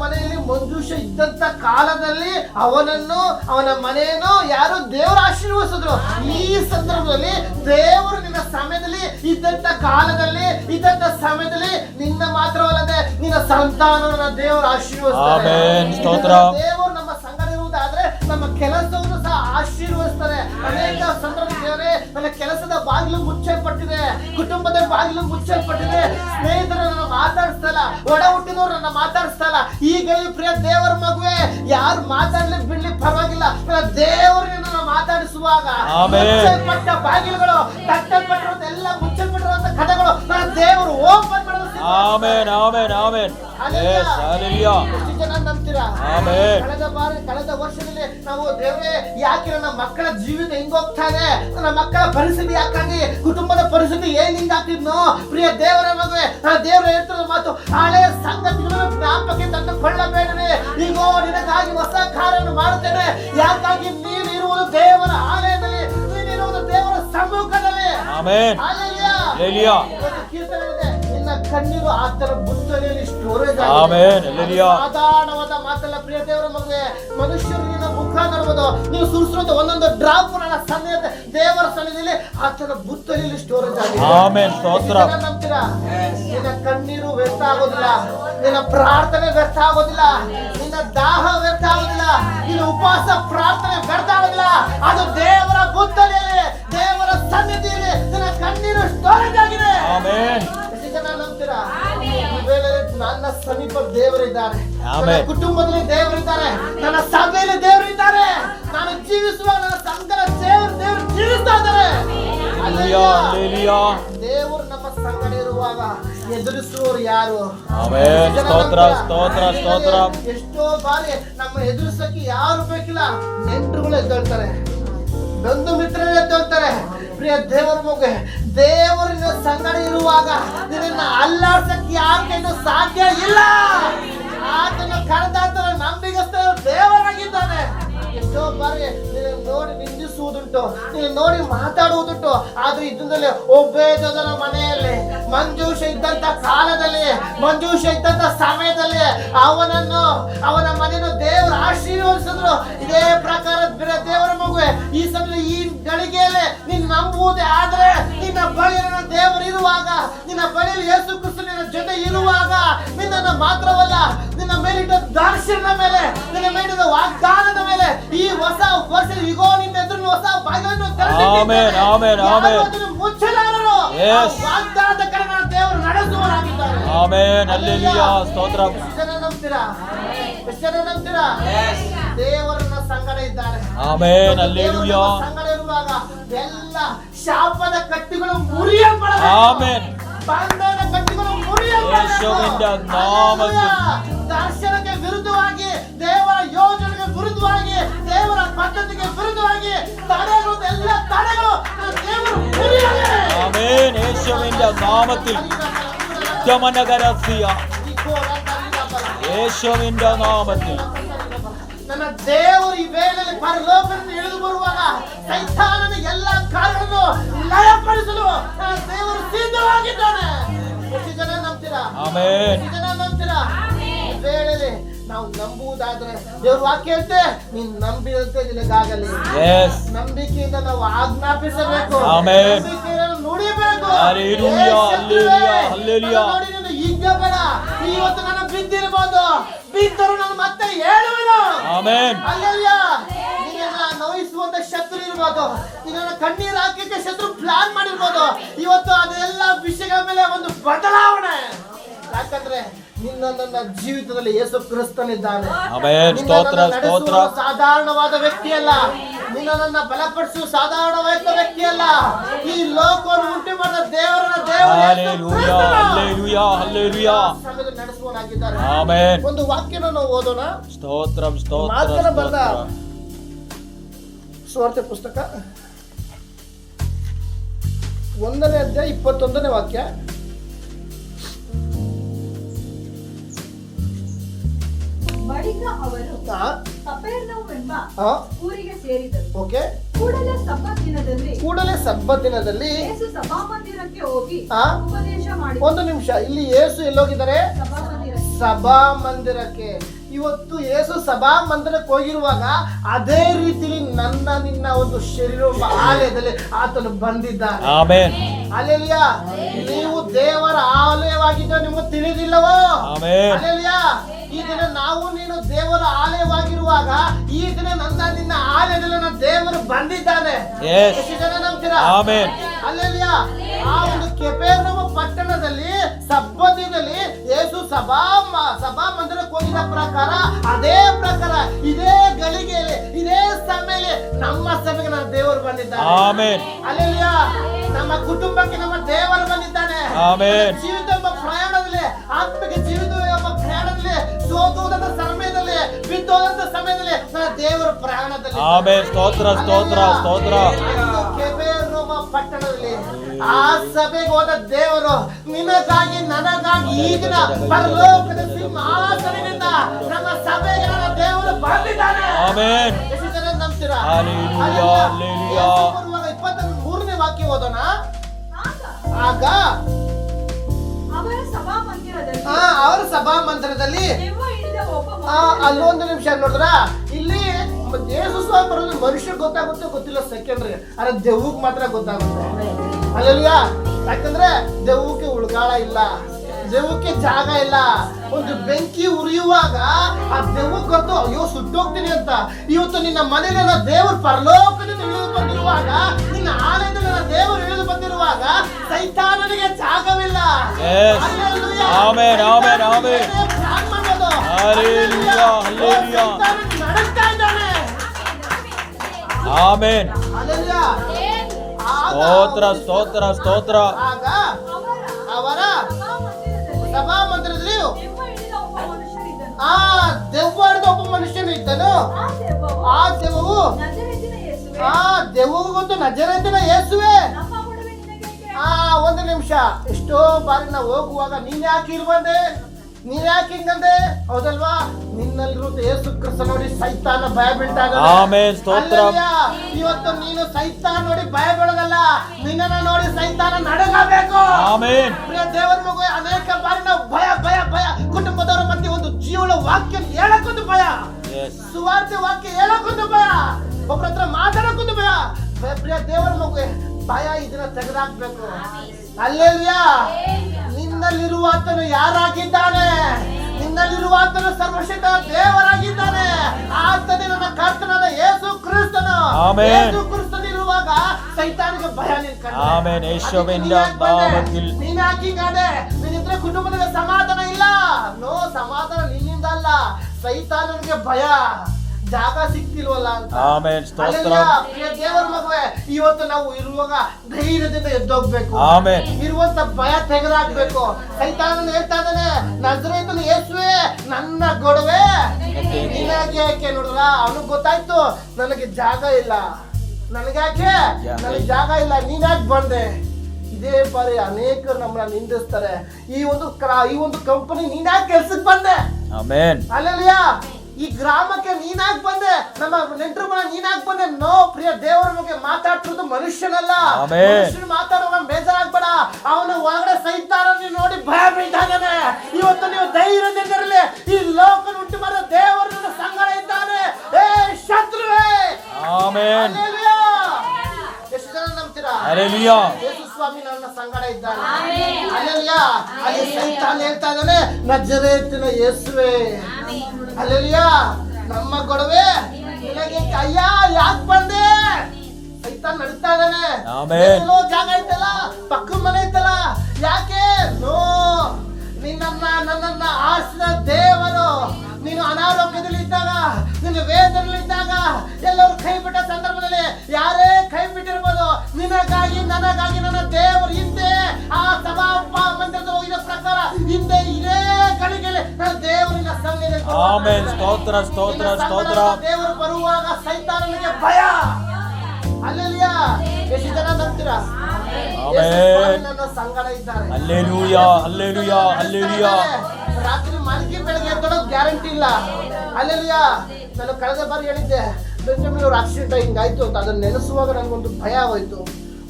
ಮನೆಯಲ್ಲಿ ಮಂಜೂಷ ಇದ್ದಂತ ಕಾಲದಲ್ಲಿ ಅವನನ್ನು ಅವನ ಮನೆಯನ್ನು ಯಾರು ದೇವರು ಆಶೀರ್ವಸಿದ್ರು ಈ ಸಂದರ್ಭದಲ್ಲಿ ದೇವರು ನಿನ್ನ ಸಮಯದಲ್ಲಿ ಇದ್ದಂತ ಕಾಲದಲ್ಲಿ ಇದ್ದಂತ ಸಮಯದಲ್ಲಿ ನಿನ್ನ ಮಾತ್ರವಲ್ಲದೆ ನಿನ್ನ ಸಂತಾನವನ್ನ ದೇವರು ಆಶೀರ್ವಸ್ತಾರೆ ಆಮೆನ್. ಸ್ತೋತ್ರ. ದೇವರು ನಮ್ಮ ಸಂಗಡ ಇರುವುದಾದ್ರೆ ನಮ್ಮ ಕೆಲಸವನ್ನು ಸಹ ಆಶೀರ್ವದಿಸ್ತಾರೆ. ಅನೇಕ ಸಂದರ್ಭದಲ್ಲಿ ದೇವರೇ ನನ್ನ ಕೆಲಸದ ಬಾಗಿಲು ಮುಚ್ಚಲ್ಪಟ್ಟಿದೆ. ಕುಟುಂಬದ ಬಾಗಿಲು ಮುಚ್ಚಲ್ಪಟ್ಟಿದೆ. ಸ್ನೇಹಿತರು ನನ್ನ ಮಾತಾಡಿಸ್ತಲ್ಲ ಒಡ ಹುಟ್ಟಿದವರು ನನ್ನ ಮಾತಾಡಿಸ್ತಲ್ಲ ಈಗ ಪ್ರಿಯ ದೇವರ ಮಗುವೆ ಯಾರು ಮಾತಾಡ್ಲಿ ಬಿಡ್ಲಿ ಪರವಾಗಿಲ್ಲ. ದೇವರು ಮಾತಾಡಿಸುವಾಗ. ಮುಚ್ಚಲ್ಪಟ್ಟ ಬಾಗಿಲುಗಳು ತಟ್ಟಲ್ಪಟ್ಟಿರೋದೆಲ್ಲ ಮುಚ್ಚ ದೇವರು ಓಪನ್ ಮಾಡಲು ಸಿದ್ಧ. Amen amen amen. Yes hallelujah ಎಷ್ಟು ಜನ ನಂಬ್ತೀರಾ? ಆಮೆನ್. ಕಳೆದ ಬಾರಿ ಕಳೆದ ವರ್ಷದಲ್ಲಿ ನಾವು ದೇವರೇ ಯಾಕೆ ನನ್ನ ಮಕ್ಕಳ ಜೀವಿತ ಹಿಂಗ ಹೋಗ್ತಾ ಇದೆ? ನನ್ನ ಮಕ್ಕಳ ಪರಿಸ್ಥಿತಿ ಯಾಕಾಗಿ? ಕುಟುಂಬದ ಪರಿಸ್ಥಿತಿ ಏನ್ ಹಿಂಗ್ ಆಗ್ತಿದ್ನೋ? ಪ್ರಿಯ ದೇವರ ಮಗುವೆ ಆ ದೇವರ ಹೇಳ್ತಿರೋ ಮಾತು ಹಳೆ ಸಂಗತಿಗಳನ್ನು ಜ್ಞಾಪಕ ತಂದುಕೊಳ್ಳಬೇಡ್ರಿ ಈಗೋ ನಿನಗಾಗಿ ಹೊಸ ಕಾರ್ಯವನ್ನು ಮಾಡುತ್ತೇನೆ. ಯಾಕಾಗಿ ನೀನು ಇರುವುದು ದೇವರ ಆಲಯದಲ್ಲಿ? ಸಮ್ಮುಖದಲ್ಲಿ. ಆಮೆನ್. ನಿನ್ನ ಕಣ್ಣೀರು ಆತನ ಬುತ್ತಲಿಯಲ್ಲಿ ಸ್ಟೋರೇಜ್ ಆಮೆನ್ ಹಾಲೆಲೂಯಾ ಸಾಧಾರಣವಾದ ಮಾತಲ್ಲ ಪ್ರಿಯ ದೇವರ ಮಗುವೆ ಮನುಷ್ಯರು ನಿನ್ನ ಮುಖ ನೋಡ್ಬೋದು. ನೀವು ಸುರಿಸಿರುವಂತ ಒಂದೊಂದು ಡ್ರಾಪ್ ನನ್ನ ಸನ್ನಿಧ ಸನ್ನಿಧಿಯಲ್ಲಿ ಆತನ ಬುತ್ತಲಿಯಲ್ಲಿ ಸ್ಟೋರೇಜ್ ಆಗಿದೆ. ಆಮೆನ್ ಸ್ತೋತ್ರ. ಜನ ನಿನ್ನ ಕಣ್ಣೀರು ವ್ಯರ್ಥ ಆಗೋದಿಲ್ಲ ನಿನ್ನ ಪ್ರಾರ್ಥನೆ ವ್ಯರ್ಥ ಆಗೋದಿಲ್ಲ ನಿನ್ನ ದಾಹ ವ್ಯರ್ಥ ಆಗೋದಿಲ್ಲ ನಿನ್ನ ಉಪವಾಸ ಪ್ರಾರ್ಥನೆ ವ್ಯರ್ಥ ಆಗೋದಿಲ್ಲ ಅದು ದೇವರ ಬುತ್ತಲಿಯಲ್ಲಿ ದೇವರ ಸನ್ನಿಧಿಯಲ್ಲಿ ನಿನ್ನ ಕಣ್ಣೀರು ಸ್ಟೋರೇಜ್ ಆಗಿದೆ. ಆಮೆನ್. ಎಷ್ಟು ನನ್ನ ಸಮೀಪ ದೇವರಿದ್ದಾರೆ. ನನ್ನ. ಕುಟುಂಬದಲ್ಲಿ ದೇವರಿದ್ದಾರೆ. ನನ್ನ ಸಭೆಯಲ್ಲಿ ದೇವರಿದ್ದಾರೆ. ನಾನು ಜೀವಿಸುವ ನನ್ನ ಸಂಘದ ದೇವರು ದೇವರು ಜೀವಿಸ್ತಾ ಇದ್ದಾರೆ. ದೇವರು ನಮ್ಮ ಸಂಗಡ ಇರುವಾಗ ಎದುರಿಸುವವರು ಯಾರು? ಆಮೆನ್ ಸ್ತೋತ್ರ ಸ್ತೋತ್ರ ಸ್ತೋತ್ರ. ಎಷ್ಟೋ ಬಾರಿ ನಮ್ಮ ಎದುರಿಸಕ್ಕೆ ಯಾರು ಬೇಕಿಲ್ಲ. ನೆಂಟರುಗಳು ಎದ್ದೇಳ್ತಾರೆ. ಬಂಧು ಮಿತ್ರರು ತೋರ್ತಾರೆ ಪ್ರಿಯ ದೇವರ ಮಗು ದೇವರಿನ ಸಂಗಡ ಇರುವಾಗ ನಿನ್ನ ಅಲ್ಲಾಡ್ಸಕ್ಕೆ ಯಾಕೆ ಸಾಧ್ಯ ಇಲ್ಲ. ಆತನ ಕರೆದಾತನ ನಿಂದಿಸುವುದುಂಟು ನೀನು ನೋಡಿ ಮಾತಾಡುವುದುಂಟು ಆದ್ರೆ ಒಬ್ಬೇ ಜನರ ಮನೆಯಲ್ಲಿ. ಮಂಜೂಷ ಇದ್ದಂತ ಕಾಲದಲ್ಲಿ, ಮಂಜೂಷ ಇದ್ದಂತ ಸಮಯದಲ್ಲಿ ಅವನನ್ನು, ಅವನ ಮನೆಯನ್ನು ದೇವರು ಆಶೀರ್ವದಿಸಿದ್ರು. ಇದೇ ಪ್ರಕಾರ ದೇವರ ಮಗುವೆ, ಈ ಸಮಯ ಈ ಗಳಿಗೆಯಲ್ಲಿ ನೀನ್ ನಂಬುವುದೇ ಆದ್ರೆ ನಿನ್ನ ಬಳಿ ದೇವರು ಇರುವಾಗ, ನಿನ್ನ ಬಳಿಯಲ್ಲಿ ಯೇಸು ಕ್ರಿಸ್ತು ನಿನ್ನ ಜೊತೆ ಇರುವಾಗ ನಿನ್ನನ್ನು ಮಾತ್ರವಲ್ಲ, ನಿನ್ನ ಮೇಲಿಟ್ಟ ದರ್ಶನ ಮೇಲೆ, ನಿನ್ನ ಮೇಲಿಟ್ಟ ವಾಗ್ದಾನದ ಮೇಲೆ ಈ ಹೊಸ ವರ್ಷ ಈಗೋ ನಿನ್ನ ಹೊಸ ಬಾಗಿಲನ್ನು ಆಮೆನ್, ಆಮೆನ್, ಆಮೆನ್. ಮುಚ್ಚಲಾರರು. ಎಸ್ ಆ ವಾಗ್ದಾನದ ನನ್ನ ದೇವರು ನಡೆಸುವರಾಗಿದ್ದಾರೆ ಆಮೆನ್ ಹಾಲೆಲೂಯಾ ಸ್ತೋತ್ರ. ನಂಬ್ತೀರಾ? ಜನ ನಂಬ್ತೀರಾ? ದೇವರನ್ನ ಸಂಗಡ ಇದ್ದಾರೆ. ಆಮೆನ್ ದೇವರು ಸಂಗಡ ಇರುವಾಗ ಎಲ್ಲ ಶಾಪದ ಕಟ್ಟಿಗಳು ಮುರಿಯಲ್ಪಡ ಆಮೆನ್. ಬಂಧನ ಕಟ್ಟಿಗಳು ಮುರಿಯಲ್ಪಡ ಯೇಸುವಿನ ನಾಮದಲ್ಲಿ. ದರ್ಶನಕ್ಕೆ ವಿರುದ್ಧವಾಗಿ ವಿರುದ್ಧವಾಗಿ ದೇವರ ಪದ್ಧತಿಗೆ ವಿರುದ್ಧವಾಗಿ ತಡೆಗಳು ಎಲ್ಲ ತಡೆಗಳು ನನ್ನ ದೇವರು ಮುರಿಯಲಿ. ആമേൻ യേശുവിന്റെ നാമത്തിൽ ഉത്തമനകരസിയ യേശുവിന്റെ നാമത്തിൽ ನನ್ನ ದೇವರು ಈ ವೇಳೆಯಲ್ಲಿ ಪರಲೋಕದಿಂದ ಇಳಿದು ಬರುವಾಗ ಸೈತಾನನ ಎಲ್ಲ ಕಾರ್ಯಗಳನ್ನು ಲಯಪಡಿಸಲು ನನ್ನ ದೇವರು ಸಿದ್ಧವಾಗಿದ್ದಾನೆ ಎಷ್ಟು ಜನ ನಂಬ್ತೀರಾ ಆಮೆನ್ ಎಷ್ಟು ಜನ ನಂಬ್ತೀರಾ ಈ ವೇಳೆಯಲ್ಲಿ ನಾವು ನಂಬುವುದಾದ್ರೆ ದೇವ್ರ ವಾಕ್ಯ ಅಂತೆ ನೀನ್ ನಂಬಿರುತ್ತೆ ನಿನಗಾಗಲಿ. ನಂಬಿಕೆಯಿಂದ ನಾವು ಆಜ್ಞಾಪಿಸಬೇಕು. ನಂಬಿಕೆಯನ್ನು ನುಡಿಬೇಕು. ನೋಡಿ ನೀನು ಈಗ ಬೇಡ. ಇವತ್ತು ನಾನು ಬಿದ್ದಿರ್ಬೋದು. ಬಿದ್ದರು ನಾನು ಮತ್ತೆ ಹೇಳುವೆನು. ಅಲ್ಲಲ್ಲ ನಿನ್ನ ನೋಯಿಸುವಂತ ಶತ್ರು ಇರ್ಬೋದು. ನಿನ್ನ ಕಣ್ಣೀರ್ ಹಾಕಕ್ಕೆ ಶತ್ರು ಪ್ಲಾನ್ ಮಾಡಿರ್ಬೋದು. ಇವತ್ತು ಅದೆಲ್ಲ ವಿಷಯಗಳ ಮೇಲೆ ಒಂದು ಬದಲಾವಣೆ. ಯಾಕಂದ್ರೆ ನಿನ್ನ ನನ್ನ ಜೀವಿತದಲ್ಲಿ ಯೇಸು ಕ್ರಿಸ್ತನಿದ್ದಾನೆ. ಸ್ತೋತ್ರ ಸ್ತೋತ್ರ. ಸಾಧಾರಣವಾದ ವ್ಯಕ್ತಿ ಅಲ್ಲ ನಿನ್ನ ನನ್ನ ಬಲಪಡಿಸುವ ಸಾಧಾರಣವಾದ ವ್ಯಕ್ತಿಯಲ್ಲ. ಈ ಲೋಕವನ್ನು ಉಂಟು ಮಾಡಿದ ದೇವರನ್ನ ದೇವರ ಆಮೆನ್ ಒಂದು ವಾಕ್ಯನ ನಾವು ಓದೋಣ. ಸ್ತೋತ್ರ ಸ್ತೋತ್ರ. ಬರೆದ. ಸುವಾರ್ತೆ ಪುಸ್ತಕ. ಒಂದನೇ ಅಧ್ಯಾಯ ಇಪ್ಪತ್ತೊಂದನೇ ವಾಕ್ಯ. ಬಳಿಕ ಅವರು ಕಪೆರ್ನೌಮೆಂಬ ಊರಿಗೆ ಸೇರಿದರು. ಓಕೆ. ಕೂಡಲೇ ಸಬ್ಬ ದಿನದಲ್ಲಿ ಕೂಡಲೇ ಸಬ್ಬತ್ ದಿನದಲ್ಲಿ ಯೇಸು ಸಭಾಮಂದಿರಕ್ಕೆ ಹೋಗಿ? ಉಪದೇಶ ಮಾಡಿ ಒಂದು ನಿಮಿಷ. ಇಲ್ಲಿ ಏಸು ಎಲ್ಲೋಗಿದ್ದಾರೆ? ಸಭಾ ಮಂದಿರಕ್ಕೆ ಇವತ್ತು ಯೇಸು ಸಭಾ ಮಂದಿರಕ್ಕೆ ಹೋಗಿರುವಾಗ ಅದೇ ರೀತಿಲಿ ನನ್ನ ನಿನ್ನ ಒಂದು ಶರೀರ ಆಲಯದಲ್ಲಿ ಆತನು ಬಂದಿದ್ದಾನೆ. ಅಲೆಲಿಯ ನೀವು ದೇವರ ಆಲಯವಾಗಿದ್ದ ನಿಮಗೆ ತಿಳಿದಿಲ್ಲವೋ. ಅಲೆಲಿಯ ಈ ದಿನ ನಾವು ನೀನು ದೇವರ ಆಲಯವಾಗಿರುವಾಗ ಈ ದಿನ ನನ್ನ ನಿನ್ನ ಆಲಯದಲ್ಲಿ ನನ್ನ ದೇವರು ಬಂದಿದ್ದಾನೆ. ಎಷ್ಟು ಜನ ನಂಬ್ತೀರಾ? ಅಲ್ಲೆಲ್ಲ ಆ ಒಂದು ಕೆಪೇರ್ನವ ಪಟ್ಟಣದಲ್ಲಿ ಸಬ್ಬದಿನಲ್ಲಿ ಯೇಸು ಸಭಾ ಸಭಾ ಮಂದಿರಕ್ಕೆ ಹೋಗಿದ ಪ್ರಕಾರ ಅದೇ ಪ್ರಕಾರ ಇದೇ ಗಳಿಗೆಯಲ್ಲಿ ಇದೇ ಸಮಯದಲ್ಲಿ ನಮ್ಮ ಸಭೆಗೆ ನನ್ನ ದೇವರು ಬಂದಿದ್ದಾನೆ. ಅಲ್ಲೆಲ್ಲ ನಮ್ಮ ಕುಟುಂಬಕ್ಕೆ ನಮ್ಮ ದೇವರು ಬಂದಿದ್ದಾನೆ. ಜೀವಿತ ಪ್ರಯಾಣದಲ್ಲಿ ಆತ್ಮಕ್ಕೆ ಜೀವಿತ ಸೋತುವುದಂತ ಸಮಯದಲ್ಲಿ ಬಿದ್ದೋದಂತ ಸಮಯದಲ್ಲಿ ದೇವರ ಪ್ರಯಾಣದಲ್ಲಿ ಆಮೆ ಸ್ತೋತ್ರ ಸ್ತೋತ್ರ ಸ್ತೋತ್ರ ಕೆಬೇರೋಮ ಪಟ್ಟಣದಲ್ಲಿ ಆ ಸಭೆಗೆ ಹೋದ ದೇವರು ನಿನಗಾಗಿ ನನಗಾಗಿ ಈ ದಿನ ಪರಲೋಕದ ಸಿಂಹಾಸನದಿಂದ ನಮ್ಮ ಸಭೆಗೆ ನನ್ನ ದೇವರು ಬಂದಿದ್ದಾನೆ Amen. ಎಷ್ಟು ಜನ ನಂಬ್ತೀರಾ. ಯೇಸು ಇಪ್ಪತ್ತ ಮೂರನೇ ವಾಕ್ಯ ಓದೋಣ ಆಗ ಆಗ ಅವರ ಸಭಾಮಂದಿರದಲ್ಲಿ ಆ, ಅವರ ಸಭಾ ಮಂದಿರದಲ್ಲಿ ಅಲ್ಲೊಂದು ನಿಮಿಷ ನೋಡಿದ್ರ? ಇಲ್ಲಿ ಯೇಸು ಸ್ವಾಮಿ ಬರೋದು ಮನುಷ್ಯ ಗೊತ್ತಾಗುತ್ತೆ ಗೊತ್ತಿಲ್ಲ ಸೆಕೆಂಡ್ರಿ ಆದ್ರೆ ದೆವ್ವಕ್ ಮಾತ್ರ ಗೊತ್ತಾಗುತ್ತೆ. ಅಲ್ಲ ಯಾಕಂದ್ರೆ ದೆವ್ವಕ್ಕೆ ಉಳ್ಗಾಳ ಇಲ್ಲ. ದೆವ್ವಕ್ಕೆ ಜಾಗ ಇಲ್ಲ. ಒಂದು ಬೆಂಕಿ ಉರಿಯುವಾಗ ಆ ದೆವ್ವಕ್ಕೆ ಗೊತ್ತು ಅಯ್ಯೋ ಸುಟ್ಟೋಗ್ತೀನಿ ಅಂತ. ಇವತ್ತು ನಿನ್ನ ಮನೆಯಲ್ಲ ದೇವರು ಪರಲೋಕದಿಂದ ಇಳಿದು ಬಂದಿರುವಾಗ ನಿನ್ನ ಆಲಯದಲ್ಲಿ ನನ್ನ ದೇವರು ಇಳಿದು ಬಂದಿರುವಾಗ ಸೈತಾನನಿಗೆ ಜಾಗವಿಲ್ಲ. ಆಗ ಸ್ತೋತ್ರ ಸ್ತೋತ್ರ ಸ್ತೋತ್ರ. ಆಗ ಅವರ ಸಭಾ ಮಂದಿರದಲ್ಲಿ ದೆವ್ವ ಹಿಡಿದ ಒಬ್ಬ ಮನುಷ್ಯನಿದ್ದನು. ಆ ದೆವ್ವಡ್ದ ಒಬ್ಬ ಮನುಷ್ಯನು ಇದ್ದನು. ಆ ದೆವ್ವವು ಆ ದೆವ್ವವು ನಜರೇತಿನ ಯೇಸುವೇ, ಆ ದೆವ್ವವು ಗೊತ್ತು ನಜರೇತಿನ ಯೇಸುವೆ? ಆ ಒಂದು ನಿಮಿಷ ಎಷ್ಟೋ ಬಾರಿ ನಾವು ಹೋಗುವಾಗ ನೀನ್ ಯಾಕೆ ಇಲ್ಲಿ ನೀನ್ ಯಾಕೆ ಹಿಂಗಂದೆ ಹೌದಲ್ವಾ? ನಿನ್ನಲ್ಲಿರೋ ಯೇಸು ಕ್ರಿಸ್ತ ನೋಡಿ ಸೈತಾನ ಭಯ ಬೀಳ್ತಾಗ ಆಮೆನ್, ಸ್ತೋತ್ರ. ಇವತ್ತು ನೀನು ಸೈತಾನ ನೋಡಿ ಭಯ ಬೀಳೋದಲ್ಲ. ನಿನ್ನನ್ನ ನೋಡಿ ಸೈತಾನ ನಡಗಬೇಕು. ಆಮೆನ್. ಪ್ರಿಯ ದೇವರ ಮಗು ಅನೇಕ ಬಾರಿ ನಾವು ಭಯ ಭಯ ಭಯ. ಕುಟುಂಬದವರ ಮಧ್ಯೆ ಒಂದು ಜೀವನ ವಾಕ್ಯ ಹೇಳಕ್ಕೊಂದು ಭಯ. ಸುವಾರ್ತೆ ವಾಕ್ಯ ಹೇಳಕ್ಕೊಂದು ಭಯ. ಒಬ್ಬರ ಹತ್ರ ಮಾತಾಡಕ್ಕೊಂದು ಭಯ. ಭಯ ಪ್ರಿಯ ದೇವರ ಮಗು ಭಯ ಇದನ್ನ ತೆಗೆದಾಕ್ಬೇಕು. ಅಲ್ಲೆಲ್ಯಾ ನಿನ್ನಲ್ಲಿರುವ ಆತನು ಯಾರಾಗಿದ್ದಾನೆ? ನಿನ್ನಲ್ಲಿರುವ ಆತನು ಸರ್ವಶಕ್ತ ದೇವರಾಗಿದ್ದಾನೆ. ಆತನೆ ನನ್ನ ಕರ್ತನಾದ ಯೇಸು ಕ್ರಿಸ್ತನು. ಯೇಸು ಕ್ರಿಸ್ತನಿರುವಾಗ ಸೈತಾನಿಗೆ ಭಯ ನೀನ್ ಹಾಕಿಗಾದೆ ನಿನ್ನಿದ್ರೆ ಕುಟುಂಬದ ಸಮಾಧಾನ ಇಲ್ಲ. ನೋ ಸಮಾಧಾನ ನಿನ್ನಿಂದ ಅಲ್ಲ. ಸೈತಾನನಿಗೆ ಭಯ. ಜಾಗ ಸಿಕ್ತಿಲ್ವಲ್ಲ ಅಂತ. ಆಮೆನ್. ಸ್ತೋತ್ರ. ಅಲ್ಲೆಲ್ಲ ದೇವರ ಮಗುವೆ ಇವತ್ತು ನಾವು ಇರುವಾಗ ಧೈರ್ಯದಿಂದ ಎದ್ದೋಗ್ಬೇಕು. ಆಮೆನ್. ಇರುವಂತ ಭಯ ತೆಗೆದಾಕ್ಬೇಕು. ಸೈತಾನನ ಹೇಳ್ತಾ ಇದ್ದಾನೆ ನಜರೇತನ ಯೇಸುವೆ ನನ್ನ ಗೊಡವೆ. ನಿನಗೆ ಯಾಕೆ ನೋಡಲ್ಲ ಅವನಿಗೆ ಗೊತ್ತಾಯ್ತು ನನಗೆ ಜಾಗ ಇಲ್ಲ. ನನಗ್ಯಾಕೆ? ನನಗೆ ಜಾಗ ಇಲ್ಲ ನೀನ್ಯಾಕೆ ಬಂದೆ. ಇದೇ ಬಾರಿ ಅನೇಕರು ನಮ್ಮನ್ನ ನಿಂದಿಸ್ತಾರೆ. ಈ ಒಂದು ಈ ಒಂದು ಕಂಪನಿ ನೀನ್ಯಾಕೆ ಕೆಲ್ಸಕ್ಕೆ ಬಂದೆ. ಅಲ್ಲಿಯಾ ಈ ಗ್ರಾಮಕ್ಕೆ ನೀನಾಗ್ ಬಂದೆ ನಮ್ಮ ನೆಂಟರು ಮನೆ ನೀನಾಗ್ ಬಂದೆ. ನೋ ಪ್ರಿಯ ದೇವರ ಬಗ್ಗೆ ಮಾತಾಡ್ತಿರೋದು ಮನುಷ್ಯನಲ್ಲ. ಮಾತಾಡೋ ಬೇಜಾರ್ ಮಾತಾಡುವಾಗ ಬೇಜಾರಾಗ್ಬೇಡ. ಅವನು ಒಳಗಡೆ ಸಹಿತಾರ ನೋಡಿ ಭಯ ಬೀಳ್ತಾನೆ. ಇವತ್ತು ನೀವು ಧೈರ್ಯದಿಂದಿರಲಿ ಈ ಲೋಕನ ಹುಟ್ಟಿ ಬರೋ ದೇವರ ನನ್ನ ಸಂಗಡ ಇದ್ದಾನೆ. ಏ ಶತ್ರುವೇ. ಎಷ್ಟು ಜನ ನಂಬ್ತೀರಾ? ಸ್ವಾಮಿ ನನ್ನ ಸಂಗಡ ಇದ್ದಾನೆ. ಅಲ್ಲಿ ಸೈತಾನ್ ಹೇಳ್ತಾ ಇದ್ದಾನೆ ನಜರೇತಿನ ಯೇಸುವೆ. ಅಲ್ಲೆಲ್ಲಾ ನಮ್ಮ ಗೊಡವೆ ನಿನಗೆ ಅಯ್ಯ ಯಾಕೆ ಬಂದೆ? ಸೈತಾನ್ ನಡೀತಾ ಇದ್ದಾನೆ. ಎಲ್ಲೋ ಜಾಗ ಐತಲ್ಲ ಪಕ್ಕದ ಮನೆ ಐತಲ್ಲ ಯಾಕೆ? ನೋ ನಿನ್ನನ್ನ ನನ್ನನ್ನ ಆಸನ ದೇವರು ನೀನು ಅನಾರೋಗ್ಯದಲ್ಲಿ ಇದ್ದಾಗ ನಿನ್ನ ವೇದನೆಯಲ್ಲಿ ಇದ್ದಾಗ ಎಲ್ಲರೂ ಕೈ ಬಿಟ್ಟ ಸಂದರ್ಭದಲ್ಲಿ ಯಾರೇ ಕೈ ಬಿಟ್ಟಿರ್ಬೋದು ನಿನಗಾಗಿ ನನಗಾಗಿ ನನ್ನ ದೇವರು ಹಿಂದೆ ಆ ಸಭಾ ಮಂದಿರದ ಹೋಗಿದ ಪ್ರಕಾರ ಹಿಂದೆ ಇದೇ ಗಳಿಗೆಯಲ್ಲಿ ನನ್ನ ದೇವರಿನ ಆಮೆನ್. ಸ್ತೋತ್ರ, ಸ್ತೋತ್ರ, ಸ್ತೋತ್ರ. ದೇವರು ಬರುವಾಗ ಸೈತಾನನಿಗೆ ಭಯ ಅಲ್ಲೆಲ್ಲ ಎಷ್ಟು ಜನ ನಂಬ್ತೀರಾ ಸ್ವಾಮಿ ನನ್ನ ಸಂಗಡ ಇದ್ದಾರೆ. Hallelujah. Hallelujah. ರಾತ್ರಿ ಮಲಗಿ ಬೆಳಗ್ಗೆ ಎದ್ದೋಳೋದ್ ಗ್ಯಾರಂಟಿ ಇಲ್ಲ. ಅಲ್ಲೆಲ್ಲಿಯ? ನಾನು ಕಳೆದ ಬಾರಿ ಹೇಳಿದ್ದೆ ಬೆಂಜಮಿನ್ ಅವ್ರ ಆಕ್ಸಿಡೆಂಟ್ ಹಿಂಗಾಯ್ತು ಅಂತ. ಅದನ್ನ ನೆನೆಸುವಾಗ ನನಗೊಂದು ಭಯ ಆಗೋಯ್ತು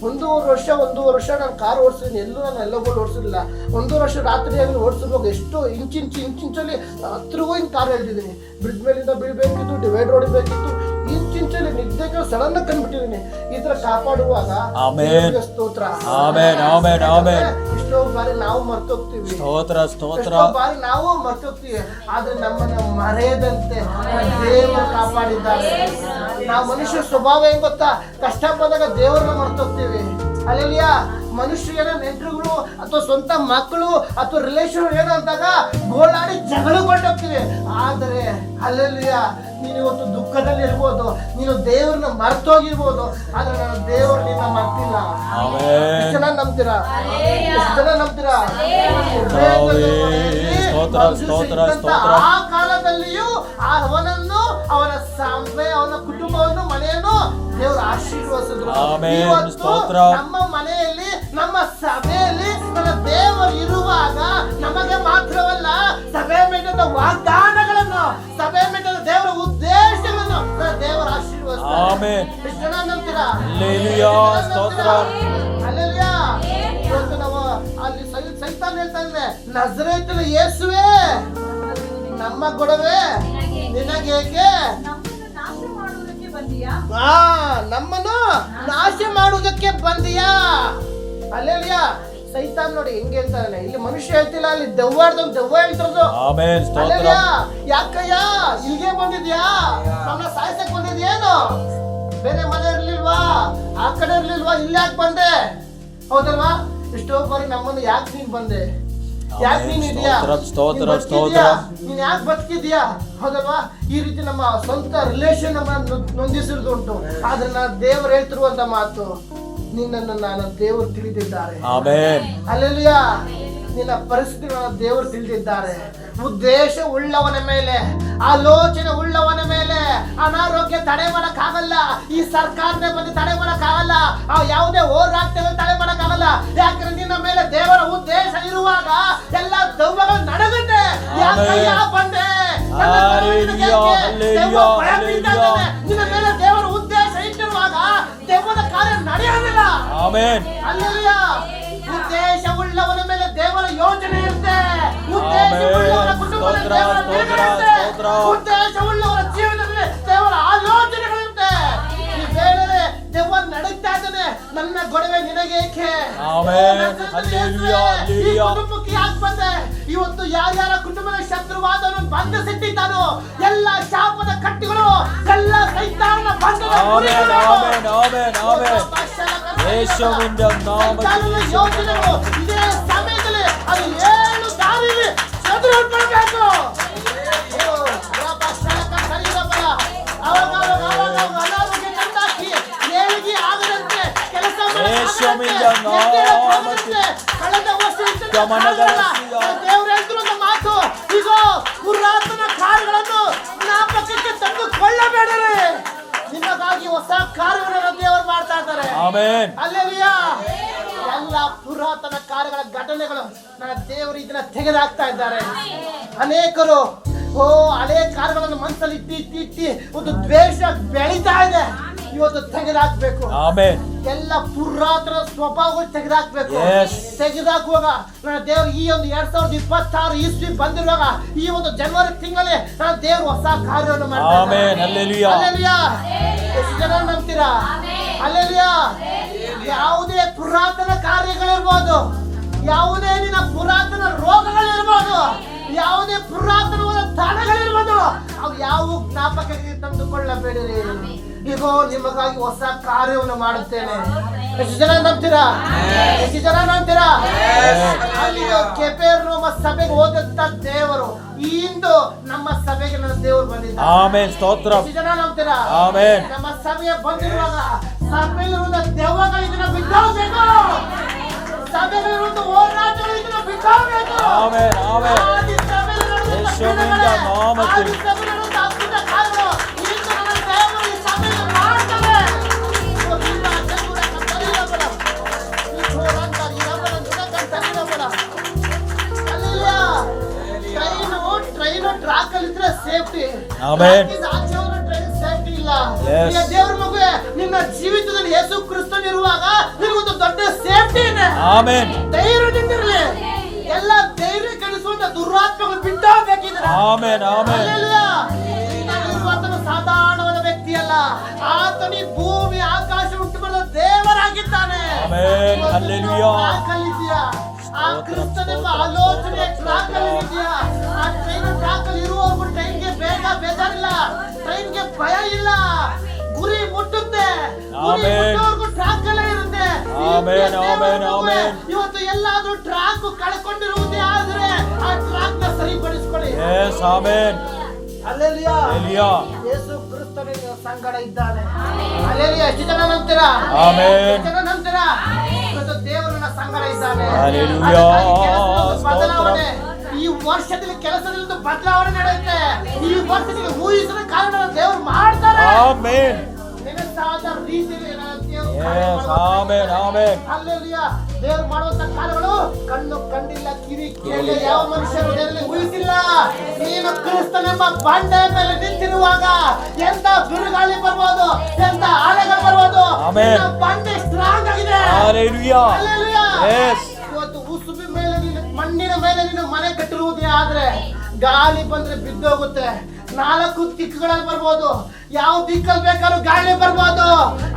ಒಂದೂವರೆ ವರ್ಷ ಒಂದೂವರೆ ವರ್ಷ ನಾನು ಕಾರ್ ಓಡಿಸಿದ್ದೀನಿ. ಎಲ್ಲೂ ನಾನು ಎಲ್ಲ ಬೋರ್ಡ್ ಓಡಿಸಿರಲಿಲ್ಲ. ಒಂದೂವರೆ ವರ್ಷ ರಾತ್ರಿ ಆಗಲಿ ಓಡಿಸಿರುವಾಗ ಎಷ್ಟು ಇಂಚಿಂಚು ಇಂಚಿಂಚಲ್ಲಿ ಹತ್ರಗೂ ಹಿಂಗೆ ಕಾರ್ ಹೇಳ್ತಿದ್ದೀನಿ ಬ್ರಿಡ್ಜ್ ಮೇಲಿಂದ ಬೀಳ್ಬೇಕಿತ್ತು ಡಿವೈಡ್ ಹೊಡಿಬೇಕಿತ್ತು. ಇಂಚಿಂಚಲ್ಲಿ ನಿದ್ದೆಗೆ ಸಡನ್ ಕಂಡ್ಬಿಟ್ಟಿದ್ದೀನಿ ಈ ಥರ ಕಾಪಾಡುವಾಗ ಆಮೆನ್. ಸ್ತೋತ್ರ. Amen amen amen. ಎಷ್ಟೋ ಬಾರಿ ನಾವು ಮರ್ತೋಗ್ತೀವಿ. ಸ್ತೋತ್ರ ಸ್ತೋತ್ರ. ಬಾರಿ ನಾವು ಮರ್ತೋಗ್ತೀವಿ. ಆದ್ರೆ ನಮ್ಮನ್ನ ಮರೆಯದಂತೆ ದೇವರು ಕಾಪಾಡಿದ್ದಾರೆ. ನಾವು ಮನುಷ್ಯ ಸ್ವಭಾವ ಏನ್ ಗೊತ್ತಾ? ಕಷ್ಟ ಬಂದಾಗ ದೇವರನ್ನ ಮರ್ತೋಗ್ತೀವಿ. ಅಲ್ಲೆಲ್ಲಿಯ ಮನುಷ್ಯನ ನೆಂಟರುಗಳು ಅಥವಾ ಸ್ವಂತ ಮಕ್ಕಳು ಅಥವಾ ರಿಲೇಷನ್ ಏನೋ ಅಂದಾಗ ಗೋಳಾಡಿ ಜಗಳ ಕೊಟ್ಟೋಗ್ತೀವಿ ಆದರೆ ಅಲ್ಲೆಲ್ಲಿಯ ನೀನು ಇವತ್ತು ದುಃಖದಲ್ಲಿ ಇರ್ಬೋದು. ನೀನು ದೇವ್ರನ್ನ ಮರ್ತೋಗಿರ್ಬೋದು. ಆದ್ರೆ ನಾನು ದೇವ್ರ ನಿನ್ನ ಮರ್ತಿಲ್ಲ. ಎಷ್ಟು ಜನ ನಂಬ್ತೀರಾ? ಎಷ್ಟು ಜನ ನಂಬ್ತೀರಾ? ಸ್ತೋತ್ರ, ಸ್ತೋತ್ರ, ಸ್ತೋತ್ರ. ಆ ಕಾಲದಲ್ಲಿಯೂ ಆ- ಅವನನ್ನು ಅವನ ಸಭೆ ಅವನ ಕುಟುಂಬವನ್ನು ಮನೆಯನ್ನು ದೇವರು ಆಶೀರ್ವಾದ. ನಮ್ಮ ನಮ್ಮ ಸಭೆಯಲ್ಲಿ ನನ್ನ ದೇವರು ಇರುವಾಗ ನಮಗೆ ಮಾತ್ರವಲ್ಲ ಸಭೆ ಮೇಟದ ವಾಗ್ದಾನಗಳನ್ನು ಸಭೆ ಮೇಟದ ದೇವರ ಉದ್ದೇಶಗಳನ್ನು ನನ್ನ ದೇವರ ಆಶೀರ್ವಾದ ಆಮೆನ್. ಎಷ್ಟು ಜನ ನಂಬ್ತೀರಾ ಹಲ್ಲೆಲೂಯಾ, ಸ್ತೋತ್ರ. ಅಲ್ಲೆಲ್ಲಾ ಇವತ್ತು ನಾವು ಅಲ್ಲಿ ಸೈತಾನ್ ಹೇಳ್ತಾ ಇದ್ರೆ ನಜರೇತಿನ ಯೇಸುವೆ ನಮ್ಮ ಗೊಡವೆ ನಿನಗೇಕೆ? ನಮ್ಮನ್ನು ನಾಶ ಮಾಡುವುದಕ್ಕೆ ಬಂದಿಯಾ? ಅಲ್ಲೆಲ್ಲಿಯಾ ಸೈತಾನ್ ನೋಡಿ ಹೆಂಗ್ ಅಂತಾನೆ ಇಲ್ಲಿ ಮನುಷ್ಯ ಹೇಳ್ತಿಲ್ಲ ಅಲ್ಲಿ ದೆವ್ವಾಡ್ದ ದೆವ್ವ ಹೇಳ್ತಿರೋದು. ಆಮೆನ್ ಸ್ತೋತ್ರ. ಯಾಕಯ್ಯ? ಇಲ್ಲಿಗೆ ಬಂದಿದ್ಯಾ? ನಮ್ಮ ಸಾಯಿಸಕ್ ಬಂದಿದ್ಯೇನು? ಬೇರೆ ಮನೆ ಇರ್ಲಿಲ್ವಾ? ಆ ಕಡೆ ಇರ್ಲಿಲ್ವಾ? ಇಲ್ಲಿ ಯಾಕೆ ಬಂದೆ? ಹೌದಲ್ವಾ? ಇಷ್ಟೋ ಬಾರಿ ನಮ್ಮನ್ನು ಯಾಕೆ ನೀನ್ ಬಂದೆ? ಯಾಕೆ ನೀನ್ ಇದೆಯಾ? ನೀನ್ ಯಾಕೆ ಬದುಕಿದ್ಯಾ? ಹೌದಲ್ವಾ? ಈ ರೀತಿ ನಮ್ಮ ಸ್ವಂತ ರಿಲೇಷನ್ ನಮ್ಮ ನೊಂದಿಸಿರುದುಂಟು. ಆದ್ರೆ ನಾ ದೇವರು ಹೇಳ್ತಿರುವಂತ ಮಾತು ನಿನ್ನನ್ನು ನಾನು ದೇವರು ತಿಳಿದಿದ್ದಾರೆ. ಆಮೆನ್. ಅಲ್ಲೆಲ್ಲಿಯ ನಿನ್ನ ಪರಿಸ್ಥಿತಿಗಳನ್ನು ದೇವರು ತಿಳಿದಿದ್ದಾರೆ. ಉದ್ದೇಶ ಉಳ್ಳವನ ಮೇಲೆ ಆಲೋಚನೆ ಉಳ್ಳವನ ಮೇಲೆ ಅನಾರೋಗ್ಯ ತಡೆ ಮಾಡಕ್ಕಾಗಲ್ಲ ಈ ಸರ್ಕಾರದ ಬಂದು ತಡೆ ಮಾಡಕ್ಕಾಗಲ್ಲ ಆ ಯಾವುದೇ ಹೋರಾಟಗಳು ತಡೆ ಮಾಡಕ್ಕಾಗಲ್ಲ ಯಾಕಂದ್ರೆ ನಿನ್ನ ಮೇಲೆ ದೇವರ ಉದ್ದೇಶ ಇರುವಾಗ ಎಲ್ಲ ದೆವ್ವಗಳು ನಡಗುತ್ತೆ ಯಾಕಯ್ಯ ಬಂದೆ? ನನ್ನ ಮೇಲೆ ದೇವರ ಉದ್ದೇಶ ಇಟ್ಟಿರುವಾಗ ದೇವರ ಕಾರ್ಯ ಆಮೆನ್ ಉದ್ದೇಶವುಳ್ಳವನ ಮೇಲೆ ದೇವರ ಯೋಜನೆ ಇರುತ್ತೆ. ಕುಟುಂಬದಲ್ಲಿ ದೇವರ ನಿರ್ಣಯ ಇರುತ್ತೆ. ಸ್ತೋತ್ರ. ಉದ್ದೇಶವುಳ್ಳವರ ಜೀವನದಲ್ಲಿ ದೇವರ ಆಲೋಚನೆಗಳಿರುತ್ತೆ ಈ ವೇಳೆ ದೇವ ನಡೀತಾ ಇದ್ದಾನೆ. ನನ್ನ ಗೊಡವೆ ನಿನಗೇಕೆ? ಈ ಕುಟುಂಬಕ್ಕೆ ಯಾಕೆ ಬಂದೆ? ಇವತ್ತು ಯಾರ್ಯಾರ ಕುಟುಂಬದ ಶತ್ರುವಾದನು ಬಂಧಿಸಿಟ್ಟಿದ್ದಾನೋ ಎಲ್ಲ ಶಾಪದ ಕಟ್ಟಿಗಳು ಎಲ್ಲ ಸೈತಾನ ಬಂಧನ ಆಮೆನ್ ಮುರಿಗಳು. ಆಮೆನ್ ಆಮೆನ್ ಆಮೆನ್ ಯೇಸುವಿನ ನಾಮದಲ್ಲಿ ಯೋಚನೆಗಳು ಇದೇ ಸಮಯದಲ್ಲಿ ಅದು ಏಳು ದಾರಿಲಿ ಚದುರು ಮಾಡಕ್ಕಾಗದಂತೆ, ಯೇಸುವಿನ ನಾಮದಲ್ಲಿ ಕಳೆದ ವರ್ಷ ಗಮನಗಳಿಸಿದ. ದೇವ್ರು ಮಾತು ಈಗ ಪುರಾತನ ಕಾರ್ಯಗಳನ್ನು ಆಮೆನ್. ಎಲ್ಲ ಪುರಾತನ ಕಾರ್ಯಗಳ ಘಟನೆಗಳು ನನ್ನ ದೇವರು ಇದನ್ನ ತೆಗೆದಾಕ್ತಾ ಇದ್ದಾರೆ. ಅನೇಕರು ಓ ಹಳೆ ಕಾರ್ಯಗಳನ್ನು ಮನಸ್ಸಲ್ಲಿ ಇಟ್ಟಿ ಇಟ್ಟಿ ಇಟ್ಟಿ ಒಂದು ದ್ವೇಷ ಬೆಳೀತಾ ಇದೆ. ಇವತ್ತು ತೆಗೆದಾಕ್ಬೇಕು. ಆಮೆನ್. ಎಲ್ಲ ಪುರಾತನ ಸ್ವಭಾವಗಳು ತೆಗೆದಾಕ್ಬೇಕು. ತೆಗೆದಾಕುವಾಗ ನನ್ನ ದೇವರು ಈ ಒಂದು ಎರಡ್ ಸಾವಿರದ ಇಪ್ಪತ್ತಾರು ಇಸ್ವಿ ಬಂದಿರುವಾಗ ಈ ಒಂದು ಜನವರಿ ತಿಂಗಳೇ ನನ್ನ ದೇವರು ಹೊಸ ಕಾರ್ಯವನ್ನು ಮಾಡ್ತಾ ಆಮೆನ್ ಇದ್ದಾರೆ. ಹಲ್ಲೆಲೂಯಾ ಅಲ್ಲೆಲಿಯಾ ಎಷ್ಟು ಜನ ನಂಬ್ತೀರಾ? ಅಲ್ಲೆಲಿಯಾ ಯಾವುದೇ ಪುರಾತನ ಕಾರ್ಯಗಳಿರ್ಬೋದು ಯಾವುದೇ ನಿನ್ನ ಪುರಾತನ ರೋಗಗಳಿರ್ಬೋದು ಯಾವುದೇ ಪುರಾತನವಾದ ತಾಣಗಳಿರ್ಬೋದು ಅವು ಯಾವ ಜ್ಞಾಪಕಕ್ಕೆ ತಂದುಕೊಳ್ಳಬೇಡಿರಿ? ಇಗೋ ನಿಮಗಾಗಿ ಹೊಸ ಕಾರ್ಯವನ್ನು ಮಾಡುತ್ತೇನೆ. ಎಷ್ಟು ಜನ ನಂಬ್ತೀರಾ? ಎಷ್ಟು ಜನ ನಂಬ್ತೀರಾ? ಅಲ್ಲಿ ಕೆಪೇರ್ ನಮ್ಮ ಸಭೆಗೆ ಹೋದಂತ ದೇವರು ಇಂದು ನಮ್ಮ ಸಭೆಗೆ ನನ್ನ ದೇವರು ಬಂದಿದ್ದಾರೆ. ಆಮೆನ್ ಸ್ತೋತ್ರ. ಎಷ್ಟು ಜನ ನಂಬ್ತೀರಾ? ಆಮೆನ್. ನಮ್ಮ ಸಭೆಗೆ ಬಂದಿರುವಾಗ ಸಭೆಯಲ್ಲಿರುವ ದೆವ್ವಗಳು ಇದನ್ನ ಬಿದ್ದಾಗಬೇಕು. ಸಭೆಗಳಿರುವ ಹೋರಾಟಗಳು ಇದನ್ನ ಬಿದ್ದಾಗಬೇಕು. Amen amen. ಸಭೆಯಲ್ಲಿರುವಂತ ಯೇಸುವಿನ ನಾಮದಲ್ಲಿ. ಸೇಫ್ಟಿ. ಆಮೆನ್. ಸೇಫ್ಟಿ ಇಲ್ಲ. ದೇವರ ಮಗುವೆ ನಿನ್ನ ಜೀವಿತದಲ್ಲಿ ಯೇಸು ಕ್ರಿಸ್ತನಿರುವಾಗ ನಿಮಗೊಂದು ದೊಡ್ಡ ಸೇಫ್ಟಿ ಇದೆ. ಆಮೆನ್ ಧೈರ್ಯದಿಂದಿರಲಿ ಎಲ್ಲ ಧೈರ್ಯ ಕಳಿಸುವಂತ ದುರಾತ್ಮಗಳು ಬಿಟ್ಟಾಗಬೇಕಿದ್ರೆ. ಆಮೆನ್ ಆಮೆನ್ ಸಾಧಾರಣವಾದ ವ್ಯಕ್ತಿ ವ್ಯಕ್ತಿಯಲ್ಲ. ಆತನಿ ಭೂಮಿ ಆಕಾಶ ಉಂಟು ಮಾಡಿದ ದೇವರಾಗಿದ್ದಾನೆ. ಆಮೆನ್. ಹಲ್ಲೆಲೂಯಾ. ಆ ಕ್ರಿಸ್ತನೆಂಬ ಆಲೋಚನೆ ಅಲ್ಲಿ ಇದೆಯಾ ಆ ಟ್ರೈನ್ ಟ್ರ್ಯಾಕ್ ಇರುವ ಬೇಗ ಬೇಜಾರಿಲ್ಲ ಟ್ರೈನ್ಗೆ ಭಯ ಇಲ್ಲ. ಗುರಿ ಮುಟ್ಟುತ್ತೆ. ಗುರಿ. ಟ್ರ್ಯಾಕ್ ಅಲ್ಲೇ ಇರುತ್ತೆ. ಇವತ್ತು ಎಲ್ಲಾದ್ರೂ ಟ್ರ್ಯಾಕ್ ಕಳ್ಕೊಂಡಿರುವುದೇ ಆದ್ರೆ ಆ ಟ್ರ್ಯಾಕ್ನ ಸರಿಪಡಿಸ್ಕೊಳ್ಳಿ. ಯೇಸು ಕ್ರಿಸ್ತನಿಗೆ ಸಂಗಡ ಇದ್ದಾನೆ. ಅಲ್ಲೆಲ್ಲಿಯಾ ಎಷ್ಟು ಜನ ನಂತರ ಆಮೆನ್. ಎಷ್ಟು ಜನ ನಂತರ ಇವತ್ತು ದೇವರನ್ನ ಸಂಗಡ ಇದ್ದಾನೆ. ಬದಲಾವಣೆ. ಈ ವರ್ಷದಲ್ಲಿ ಕೆಲಸದಲ್ಲಿ ಬದಲಾವಣೆ ನಡೆಯುತ್ತೆ. ಈ ವರ್ಷದಲ್ಲಿ ಊಹಿಸಲು ಕಾರಣ ದೇವರು ಮಾಡ್ತಾರೆ. ಆಮೆನ್. ನೆನಸಾದ ರೀತಿಯಲ್ಲಿ ಆಮೆನ್ ಆಮೆನ್. ಹಲ್ಲೆಲೂಯಾ. ದೇವರು ಮಾಡುವಂತ ಕಾರ್ಯಗಳು ಕಣ್ಣು ಕಂಡಿಲ್ಲ ಕಿವಿ ಕೇಳಿ ಯಾವ ಮನುಷ್ಯರ ಊಹಿಸಿಲ್ಲ? ನೀನು ಕ್ರಿಸ್ತನೆಂಬ ಬಂಡೆ ಮೇಲೆ ನಿಂತಿರುವಾಗ ಎಂತ ಬಿರುಗಾಳಿ ಬರ್ಬೋದು ಎಂತ ಆಲೆಗಳು ಬರ್ಬೋದು? ಬಂಡೆ ಸ್ಟ್ರಾಂಗ್ ಆಗಿದೆ. Hallelujah hallelujah. ಎಸ್ ನೀನು ಮನೆ ಕಟ್ಟಿರುವುದೇ ಆದ್ರೆ ಗಾಳಿ ಬಂದ್ರೆ ಬಿದ್ದೋಗುತ್ತೆ. ನಾಲ್ಕು ದಿಕ್ಕುಗಳಲ್ಲಿ ಬರ್ಬೋದು. ಯಾವ ದಿಕ್ಕಲ್ಲಿ ಬೇಕಾದ್ರೂ ಗಾಳಿ ಬರ್ಬೋದು.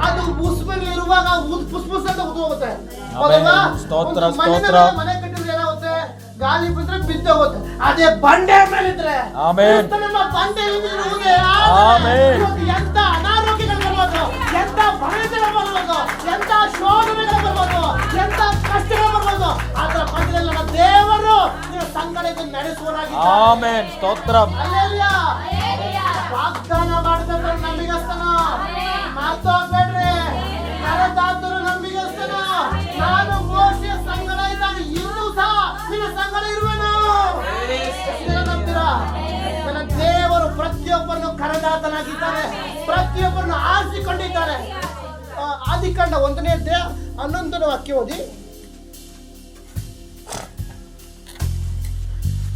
ಅದು ಉಸುಬಲ್ಲಿ ಇರುವಾಗ ಉದ್ ಪುಸ್ ಪುಸ್ ಅಂತ ಸ್ತೋತ್ರ. ಮನೆ ಕಟ್ಟಿದ್ರೆ ಏನಾಗುತ್ತೆ? ಗಾಳಿ ಬಂದ್ರೆ ಬಿದ್ದೋಗುತ್ತೆ. ಅದೇ ಬಂಡೆ ಮೇಲಿದ್ರೆ. ಬಂಡೆ ಎಂತ ಬರ್ಬೋದು ಭಯಗಳು ಬರ್ಬೋದು ಎಂತ ಶೋಧನೆಗಳು ಬರ್ಬೋದು ಎಂತ ಕಷ್ಟಗಳು ಬರ್ಬೋದು ಅದರ ಮಧ್ಯದಲ್ಲಿ ನಮ್ಮ ದೇವರು. ನೀವು ಸಂಗಡಕ್ಕೆ ನಡೆಸುವರಾಗಿದ್ದಾರೆ ಆಮೆನ್. ಸ್ತೋತ್ರಂ. ವಾಗ್ದಾನ ಮಾಡಿದ್ರೆ ನಂಬಿಗಸ್ತನ. ಮಾತೋಗ್ಬೇಡ್ರಿ ಕರೆದಾತರು ನಂಬಿಗಸ್ತನ. ನಾನು ಪ್ರತಿಯೊಬ್ಬರನ್ನು ಕರೆದಾತನಾಗಿದ್ದಾನೆ ಪ್ರತಿಯೊಬ್ಬರನ್ನು ಆರಿಸಿಕೊಂಡಿದ್ದಾರೆ. ಆದಿಕಂಡ ಒಂದನೇ ಅಧ್ಯಾಯ ಹನ್ನೊಂದನೇ ವಾಕ್ಯ ಓದಿ.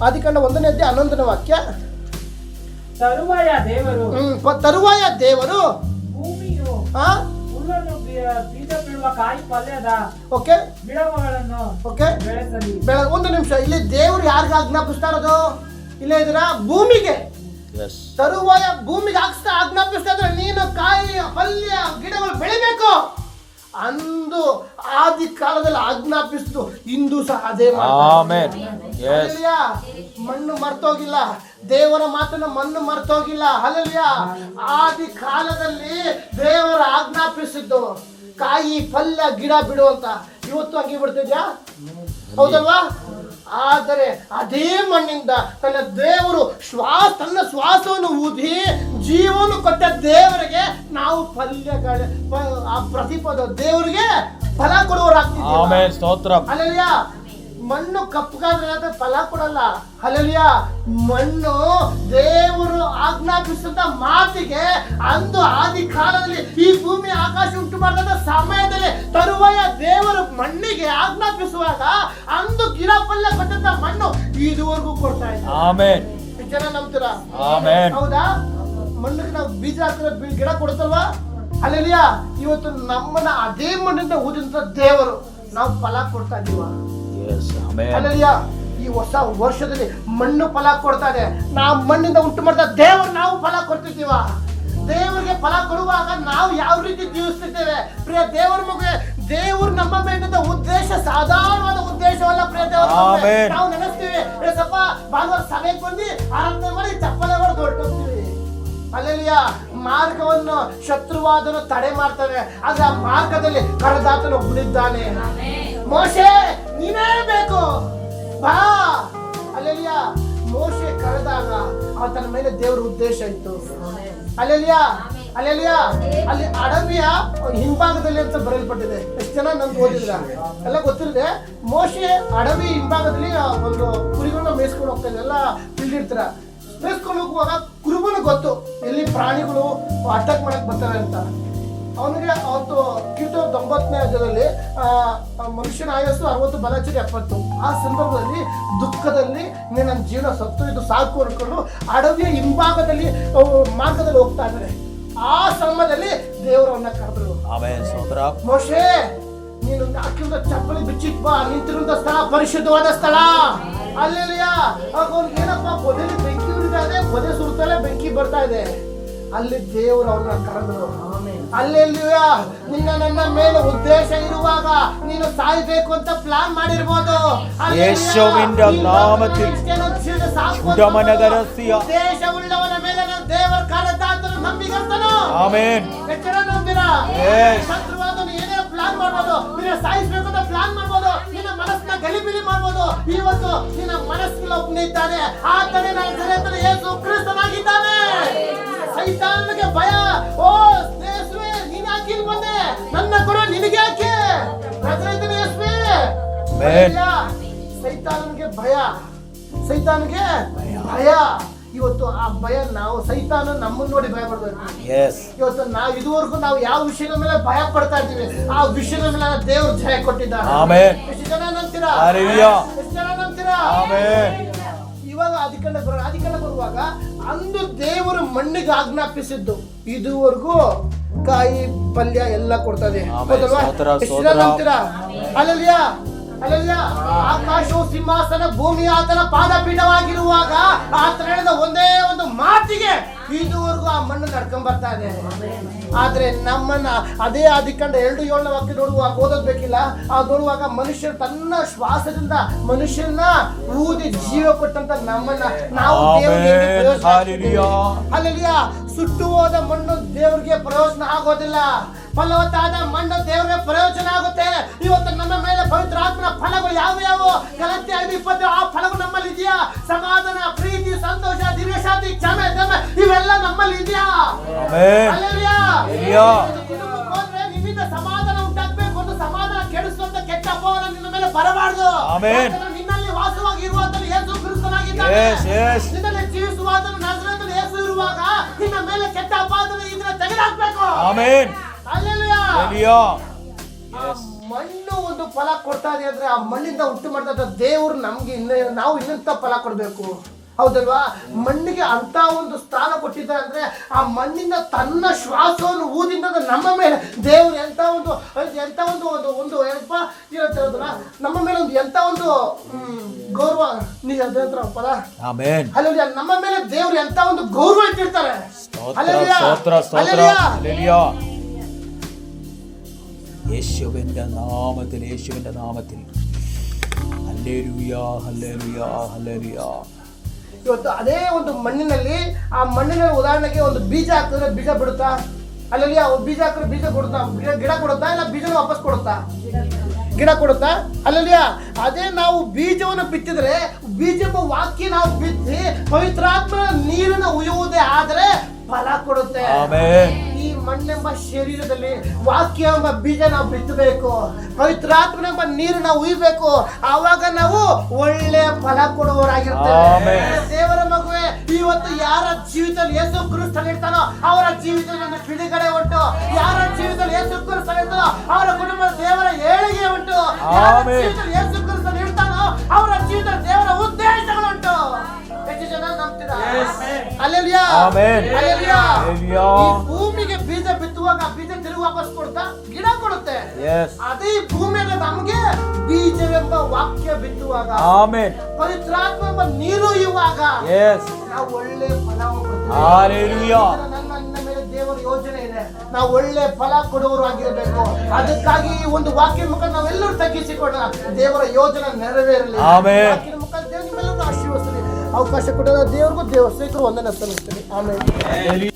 ಆದಿಕಾಂಡ ಒಂದನೇ ಅಧ್ಯಾಯ ಹನ್ನೊಂದನೇ ವಾಕ್ಯ. ತರುವಾಯ ದೇವರು ತರುವಾಯ ದೇವರು ಭೂಮಿಯು ಹಾ ಓಕೆ. ಓಕೆ. ಬೆಳ ಒಂದು ನಿಮಿಷ ಇಲ್ಲಿ ದೇವರು ಯಾರಿಗೆ ಆಜ್ಞಾಪಿಸ್ತಾ ಇರೋದು? ಇಲ್ಲೇ ಇದರ ಭೂಮಿಗೆ. ತರುವಾಯ ಭೂಮಿಗೆ ಹಾಕ್ಸ್ತಾ ಆಜ್ಞಾಪಿಸ್ತಾ ಇದ್ರೆ ನೀನು ಕಾಯಿ ಪಲ್ಯ ಗಿಡಗಳು ಬೆಳಿಬೇಕು. ಅಂದು ಆದಿ ಕಾಲದಲ್ಲಿ ಆಜ್ಞಾಪಿಸಿದ್ದು ಇಂದು ಸಹ ಅದೇ. ಮಣ್ಣು ಮರ್ತೋಗಿಲ್ಲ. ದೇವರ ಮಾತನ್ನು ಮಣ್ಣು ಮರ್ತೋಗಿಲ್ಲ. ಅಲ್ಲಲ್ಯ ಆದಿ ಕಾಲದಲ್ಲಿ ದೇವರ ಆಜ್ಞಾಪಿಸಿದ್ದು ಕಾಯಿ ಪಲ್ಯ ಗಿಡ ಬಿಡುವಂತ. ಇವತ್ತು ಹಂಗೆ ಬಿಡ್ತಿದ್ಯಾ? ಹೌದಲ್ವಾ? ಆದರೆ ಅದೇ ಮಣ್ಣಿಂದ ತನ್ನ ದೇವರು ಶ್ವಾಸ ತನ್ನ ಶ್ವಾಸವನ್ನು ಊದಿ ಜೀವನು ಕೊಟ್ಟ ದೇವರಿಗೆ ನಾವು ಪಲ್ಯಗಳ ಆ ಪ್ರತಿಪದ ದೇವರಿಗೆ ಫಲ ಕೊಡುವರಾಗ್ತಿದ್ದೀವಿ ಸ್ತೋತ್ರ. ಅಲ್ಲಯ್ಯ ಮಣ್ಣು ಕಪ್ಪಗಾದ್ರೆ ಫಲ ಕೊಡಲ್ಲ. ಅಲ್ಲಲಿಯ ಮಣ್ಣು ದೇವರು ಆಜ್ಞಾಪಿಸಿದ ಮಾತಿಗೆ ಅಂದು ಆದಿ ಕಾಲದಲ್ಲಿ ಈ ಭೂಮಿ ಆಕಾಶ ಉಂಟು ಮಾಡಿದ ಸಮಯದಲ್ಲಿ ತರುವಾಯ ದೇವರು ಮಣ್ಣಿಗೆ ಆಜ್ಞಾಪಿಸುವಾಗ ಅಂದು ಗಿಡ ಪಲ್ಯ ಕೊಟ್ಟಂತ ಮಣ್ಣು ಇದುವರೆಗೂ ಕೊಡ್ತಾ ಇದೆ. ಜನ ನಂಬ್ತೀರಾ? ಆಮೆನ್. ಹೌದಾ? ಮಣ್ಣಿಗೆ ನಾವು ಬೀಜ ಹಾಕಿದ್ರೆ ಗಿಡ ಕೊಡ್ತಲ್ವಾ? ಅಲ್ಲಲ್ಲಿಯ ಇವತ್ತು ನಮ್ಮನ್ನ ಅದೇ ಮಣ್ಣಿಂದ ಊದಿದಂತ ದೇವರು ನಾವು ಫಲ ಕೊಡ್ತಾ ಇದೀವ ಅಲ್ಲಲ್ಲಿಯ ಈ ಹೊಸ ವರ್ಷದಲ್ಲಿ ಮಣ್ಣು ಫಲ ಕೊಡ್ತಾ ಇದೆ. ನಾವು ಮಣ್ಣಿಂದ ಉಂಟು ಮಾಡ್ತಾ ದೇವರು ನಾವು ಫಲ ಕೊಡ್ತಿದ್ದೀವ. ದೇವರಿಗೆ ಫಲ ಕೊಡುವಾಗ ನಾವು ಯಾವ ರೀತಿ ಜೀವಿಸ್ತಿದ್ದೇವೆ? ಪ್ರಿಯ ದೇವರ ಮಗುವೆ ದೇವರು ನಮ್ಮ ಮೇಲಿದ್ದ ಉದ್ದೇಶ ಸಾಧಾರಣವಾದ ಉದ್ದೇಶವಲ್ಲ ಪ್ರಿಯ ದೇವರ. ನಾವು ನೆನೆಸ್ತೀವಿ. ಸ್ವಲ್ಪ ಭಾನುವಾರ ಸಭೆಗೆ ಬಂದು ಆರಾಧನೆ ಮಾಡಿ ಚಪ್ಪಲೆ ಮಾಡಿ ಹೊರಟೋಗ್ತೀವಿ. ಅಲ್ಲೆಲ್ಲಿಯ ಮಾರ್ಗವನ್ನು ಶತ್ರುವಾದನು ತಡೆ ಮಾಡ್ತಾನೆ ಆದ್ರೆ ಆ ಮಾರ್ಗದಲ್ಲಿ ಕರದಾತನು ಒಬ್ಬನಿದ್ದಾನೆ ಮೋಶೆ ನೀನೇ ಬೇಕು ಬಾ. ಅಲ್ಲೆಲ್ಲಿಯ ಮೋಶೆ ಕರೆದಾಗ ಆತನ ಮೇಲೆ ದೇವರ ಉದ್ದೇಶ ಇತ್ತು. ಅಲ್ಲೆಲ್ಲಿಯ ಅಲ್ಲೆಲ್ಲಿಯ ಅಲ್ಲಿ ಅಡವಿಯ ಹಿಂಭಾಗದಲ್ಲಿ ಅಂತ ಬರೆಯಲ್ಪಟ್ಟಿದೆ. ಎಷ್ಟು ಜನ ನಮ್ಗೆ ಓದಿದ್ರ? ಎಲ್ಲ ಗೊತ್ತಿಲ್ಲದೆ ಮೋಶೆ ಅಡವಿ ಹಿಂಭಾಗದಲ್ಲಿ ಒಂದು ಕುರಿಗಳನ್ನ ಮೇಯಿಸ್ಕೊಂಡು ಹೋಗ್ತಾ. ಎಲ್ಲ ತಿಳಿದಿರ್ತೀರ? ಮೇಯಿಸ್ಕೊಂಡು ಹೋಗುವಾಗ ಕುರುಬನ ಗೊತ್ತು. ಎಲ್ಲಿ ಪ್ರಾಣಿಗಳು ಅಟ್ಯಾಕ್ ಮಾಡಕ್ ಬರ್ತಾರೆ ಅಂತ. ಅವನಿಗೆ ಅವತ್ತು ಕೀಟ ತೊಂಬತ್ತನೇ ಆ ಮನುಷ್ಯನ ಆಯಸ್ಸು ಅರವತ್ತು ಬಲಾಚರಿ ಎಪ್ಪತ್ತು ಆ ಸಂದರ್ಭದಲ್ಲಿ ದುಃಖದಲ್ಲಿ ನೀನು ನನ್ನ ಜೀವನ ಸತ್ತು ಇದು ಸಾಕು ಅನ್ಕೊಂಡು ಅಡವಿಯ ಹಿಂಭಾಗದಲ್ಲಿ ಮಾರ್ಗದಲ್ಲಿ ಹೋಗ್ತಾ ಇದ್ದಾರೆ. ಆ ಸಮಯದಲ್ಲಿ ದೇವರನ್ನ ಕರೆದ್ರು. ಮೋಶೆ ನೀನು ಹಾಕಿದ ಚಪ್ಪಲಿ ಬಿಚ್ಚಿಟ್ ಬಾ. ನಿಂತಿರುವಂತ ಸ್ಥಳ ಪರಿಶುದ್ಧವಾದ ಸ್ಥಳ. ಅಲ್ಲಿ ಅವ್ನಿಗೆ ಏನಪ್ಪ ಬೊದೆಲಿ ಬೆಂಕಿ ಉರಿತಾ ಇದೆ ಬೊದೆ ಸುಡ್ತಲೇ ಬೆಂಕಿ ಬರ್ತಾ ಇದೆ. ಅಲ್ಲಿ ದೇವರು ಅವ್ರನ್ನ ಕರೆದ್ರು. ಅಲ್ಲೆಲ್ಲಿಯ? ನಿನ್ನ ನನ್ನ ಮೇಲೆ ಉದ್ದೇಶ ಇರುವಾಗ ನೀನು ಸಾಯ್ಬೇಕು ಅಂತ ಪ್ಲಾನ್ ಮಾಡಿರ್ಬೋದು. ಯೇಸುವಿನ ನಾಮದಲ್ಲಿ ಉಡಮನಗರಸ್ಯ ಉದ್ದೇಶವುಳ್ಳವನ ಮೇಲೆ ನಾನು ದೇವರ ಕಾಲದಾತನು ನಂಬಿಗರ್ತನು ಆಮೆನ್. ಎಚ್ಚರ ನಂಬಿರಾ? ಏನೇ ಪ್ಲಾನ್ ಮಾಡ್ಬೋದು ನಿನ್ನ ಸಾಯಿಸಬೇಕು ಅಂತ ಪ್ಲಾನ್ ಮಾಡ್ಬೋದು ನಿನ್ನ ಮನಸ್ಸನ್ನ ಗಲಿಬಿಲಿ ಮಾಡ್ಬೋದು. ಇವತ್ತು ನಿನ್ನ ಮನಸ್ಸಿನ ಒಬ್ಬನಿದ್ದಾನೆ. ಆತನೇ ನನ್ನ ಸರಿಯಾದ ಯೇಸು ಕ್ರಿಸ್ತನಾಗಿದ್ದಾನೆ. ಸೈತಾನನಿಗೆ ಭಯ. ಓ ಯೇಸುವೆ ನೀನ್ ಯಾಕೆ ಇಲ್ಲಿ ಬಂದೆ? ನನ್ನ ಕೊಡು ನಿನಗೆ ಯಾಕೆ? ಪ್ರಜರೈತನ ಯೇಸುವೆ. ಭಯ. ಸೈತಾನನಿಗೆ ಭಯ. ಸೈತಾನಿಗೆ ಭಯ. ಇವತ್ತು ಆ ಭಯ ನಾವು ಸೈತಾನ ನಮ್ಮನ್ನ ನೋಡಿ ಭಯ ಪಡ್ಬೇಕು. ಇವತ್ತು ನಾವು ಇದುವರೆಗೂ ನಾವು ಯಾವ ವಿಷಯದ ಮೇಲೆ ಭಯ ಪಡ್ತಾ ಇದ್ದೀವಿ ಆ ವಿಷಯದ ಮೇಲೆ ದೇವ್ರ ಜಯ ಕೊಟ್ಟಿದ್ದಾರೆ. ಎಷ್ಟು ಜನ ನಂಬ್ತೀರಾ. ಎಷ್ಟು ಜನ ನಂಬ್ತೀರಾ? ಆಮೇನ್ ಬರ ಅಧಿಕಂಡ ಬರೋ ಅಧಿಕಂಡ ಬರುವಾಗ ಅಂದು ದೇವರು ಮಣ್ಣಿಗೆ ಆಜ್ಞಾಪಿಸಿದ್ದು. ಇದುವರೆಗೂ ಕಾಯಿ ಪಲ್ಯ ಎಲ್ಲ ಕೊಡ್ತದೆ. ಆಮೆನ್. ಅಲ್ಲಲ್ಯ ಆಕಾಶವು ಸಿಂಹಾಸನ ಭೂಮಿ ಆತನ ಪಾದಪೀಠವಾಗಿರುವಾಗ ಆತನ ಹೇಳಿದ ಒಂದೇ ಒಂದು ಮಾತಿಗೆ ಇದುವರೆಗೂ ಆ ಮಣ್ಣು ನಡ್ಕೊಂಡ್ ಬರ್ತಾ ಇದೆ. ಆದ್ರೆ ನಮ್ಮನ್ನ ಅದೇ ಅಧಿಕಂಡ ಎರಡು ಏಳನ ವಾಕ್ಯ ನೋಡುವಾಗ ಓದೋದ್ಬೇಕಿಲ್ಲ ಆ ನೋಡುವಾಗ ಮನುಷ್ಯ ತನ್ನ ಶ್ವಾಸದಿಂದ ಮನುಷ್ಯನ ಊದಿ ಜೀವ ಕೊಟ್ಟಂತ ನಮ್ಮನ್ನ ನಾವು ಅಲ್ಲಿಯ. ಸುಟ್ಟು ಹೋದ ಮಣ್ಣು ದೇವ್ರಿಗೆ ಪ್ರಯೋಜನ ಆಗೋದಿಲ್ಲ. ಫಲವತ್ತಾದ ಮಣ್ಣು ದೇವರಿಗೆ ಪ್ರಯೋಜನ ಆಗುತ್ತೆ ಇವತ್ತು ನನ್ನ ಮೇಲೆ ಪವಿತ್ರ ಆತ್ಮನ ಫಲಗಳು ಯಾವ ಯಾವ ಗಲತಿ ಐದು ಇಪ್ಪತ್ತು ಆ ಫಲಗಳು ನಮ್ಮಲ್ಲಿ ಇದೆಯಾ? ಸಮಾಧಾನ ಪ್ರೀತಿ ಸಂತೋಷ ದೀರ್ಘಶಾಂತಿ ಕ್ಷಮೆ ದಮೆ ಇವೆಲ್ಲ ನಮ್ಮಲ್ಲಿ ಇದೆಯಾ? ಆಮೆನ್. ಹಲ್ಲೆಲೂಯಾ. ಹಲ್ಲೆಲೂಯಾ. ಒಂದು ಕುಟುಂಬಕ್ಕೆ ಹೋದ್ರೆ ನಿನ್ನಿಂದ ಸಮಾಧಾನ ಉಂಟಾಗ್ಬೇಕು. ಒಂದು ಸಮಾಧಾನ ಕೆಡಿಸುವಂತ ಕೆಟ್ಟ ಅಪವಾದ ನಿನ್ನ ಮೇಲೆ ಬರಬಾರ್ದು. ನಿನ್ನಲ್ಲಿ ವಾಸವಾಗಿರುವಂತಲ್ಲಿ ಯೇಸು ಕ್ರಿಸ್ತನಾಗಿದ್ದಾನೆ. ನಿನ್ನಲ್ಲಿ ಜೀವಿಸುವಾತನು ನಜರೇತನ ಯೇಸು ಇರುವಾಗ ನಿನ್ನ ಮೇಲೆ ಕೆಟ್ಟ ಅಪಾದನ ಇದನ್ನ ತೆಗೆದಾಕ್ಬೇಕು. ಆಮೆನ್. ಆ ಮಣ್ಣು ಒಂದು ಫಲ ಕೊಡ್ತಾ ಇದೆ ಅಂದ್ರೆ ಆ ಮಣ್ಣಿಂದ ಹುಟ್ಟು ಮಾಡ್ತಾ ದೇವರು ನಮ್ಗೆ ಇನ್ನ ನಾವು ಇನ್ನಂತ ಫಲ ಕೊಡ್ಬೇಕು. ಹೌದಲ್ವಾ? ಮಣ್ಣಿಗೆ ಅಂತ ಒಂದು ಸ್ಥಾನ ಕೊಟ್ಟಿದ್ದಾರೆ ಅಂದ್ರೆ ಆ ಮಣ್ಣಿನ ತನ್ನ ಶ್ವಾಸವನ್ನು ಊದಿಂದ ನಮ್ಮ ಮೇಲೆ ದೇವ್ರು ಎಂತ ಒಂದು ಎಂತ ಒಂದು ಒಂದು ಒಂದು ಏನಪ್ಪ ಏನಂತ ನಮ್ಮ ಮೇಲೆ ಒಂದು ಎಂತ ಒಂದು ಗೌರವ ಪದ? ಆಮೆನ್ ಅಲ್ಲಲ್ಲಿ ನಮ್ಮ ಮೇಲೆ ದೇವ್ರು ಎಂತ ಒಂದು ಗೌರವ ಇಟ್ಟಿರ್ತಾರೆ. ಸ್ತೋತ್ರ ಹಲ್ಲೆಲೂಯಾ. ಸ್ತೋತ್ರ ಸ್ತೋತ್ರ ಹಲ್ಲೆಲೂಯಾ. ഹല്ലേലൂയ യേശുവിന്റെ നാമത്തിൽ യേശുവിന്റെ നാമത്തിൽ ഹല്ലേലൂയ ഹല്ലേലൂയ ഹല്ലേലൂയ ಇವತ್ತು ಅದೇ ಒಂದು ಮಣ್ಣಿನಲ್ಲಿ ಆ ಮಣ್ಣಿನ ಉದಾಹರಣೆಗೆ ಒಂದು ಬೀಜ ಹಾಕಿದ್ರೆ ಬೀಜ ಬಿಡುತ್ತಾ ಅಲ್ಲಲ್ಲಿ ಆ ಬೀಜ ಹಾಕಿದ್ರೆ ಬೀಜ ಕೊಡುತ್ತಾ ಗಿಡ ಗಿಡ ಕೊಡುತ್ತಾ ಇಲ್ಲ ಬೀಜನ ವಾಪಸ್ ಕೊಡುತ್ತಾ ಗಿಡ ಕೊಡುತ್ತಾ ಅಲ್ಲಲ್ಲಿಯ ಅದೇ ನಾವು ಬೀಜವನ್ನು ಬಿತ್ತಿದ್ರೆ ಬೀಜ ಎಂಬ ವಾಕ್ಯ ನಾವು ಬಿತ್ತಿ ಪವಿತ್ರಾತ್ಮ ನೀರನ್ನು ಉಯ್ಯುವುದೇ ಆದರೆ ಫಲ ಕೊಡುತ್ತೆ. ಈ ಮಣ್ಣೆಂಬ ಶರೀರದಲ್ಲಿ ವಾಕ್ಯ ಎಂಬ ಬೀಜ ನಾವು ಬಿತ್ತಬೇಕು. ಪವಿತ್ರಾತ್ಮನೆಂಬ ನೀರು ನಾವು ಉಯ್ಬೇಕು. ಆವಾಗ ನಾವು ಒಳ್ಳೆ ಫಲ ಕೊಡುವವರಾಗಿರ್ತೇವೆ. ದೇವರ ಮಗುವೆ ಇವತ್ತು ಯಾರ ಜೀವಿತದಲ್ಲಿ ಯೇಸು ಕ್ರಿಸ್ತನ್ ಇರ್ತಾನೋ ಅವರ ಜೀವಿತದಲ್ಲಿ ಬಿಡುಗಡೆ ಉಂಟು. ಯಾರ ಜೀವಿತದಲ್ಲಿ ಯೇಸು ಕ್ರಿಸ್ತನ್ ಇರ್ತಾನೋ ಅವರ ಕುಟುಂಬ ದೇವರ ಏಳಿಗೆ ಉಂಟು. ಅಲ್ಲೆಲ್ಯಾ? ಆಮೆನ್. ಈ ಭೂಮಿಗೆ ಬೀಜ ಬಿತ್ತುವಾಗ ಬೀಜ ತಿರುಗಿ ವಾಪಸ್ ಕೊಡ್ತಾ ಗಿಡ ಕೊಡುತ್ತೆ. ಎಸ್ ಅದೇ ಭೂಮಿಯಲ್ಲಿ ನಮಗೆ ಬೀಜವೆಂಬ ವಾಕ್ಯ ಬಿತ್ತುವಾಗ. ಆಮೆನ್. ಪವಿತ್ರಾತ್ಮ ಎಂಬ ನೀರು ಇವಾಗ ನಾವು ಒಳ್ಳೆ ಫಲವನ್ನು ಹಾಲೆಲೂಯಾ ನನ್ನ ಮೇಲೆ ದೇವರ ಯೋಜನೆ ಇದೆ. ನಾವು ಒಳ್ಳೆ ಫಲ ಕೊಡುವರು ಆಗಿರಬೇಕು. ಅದಕ್ಕಾಗಿ ಈ ಒಂದು ವಾಕ್ಯ ಮುಖ ನಾವೆಲ್ಲರೂ ತಗ್ಗಿಸಿಕೊಂಡ ದೇವರ ಯೋಜನೆ ನೆರವೇರಲಿ. ಆಮೆನ್. ಅವಕಾಶ ಕೊಟ್ಟ ದೇವ್ರಿಗೂ ದೇವ್ರ ಸೇಕರು ಒಂದನೇ ಸಲ್ಲಿಸ್ತೀನಿ. ಆಮೇಲೆ.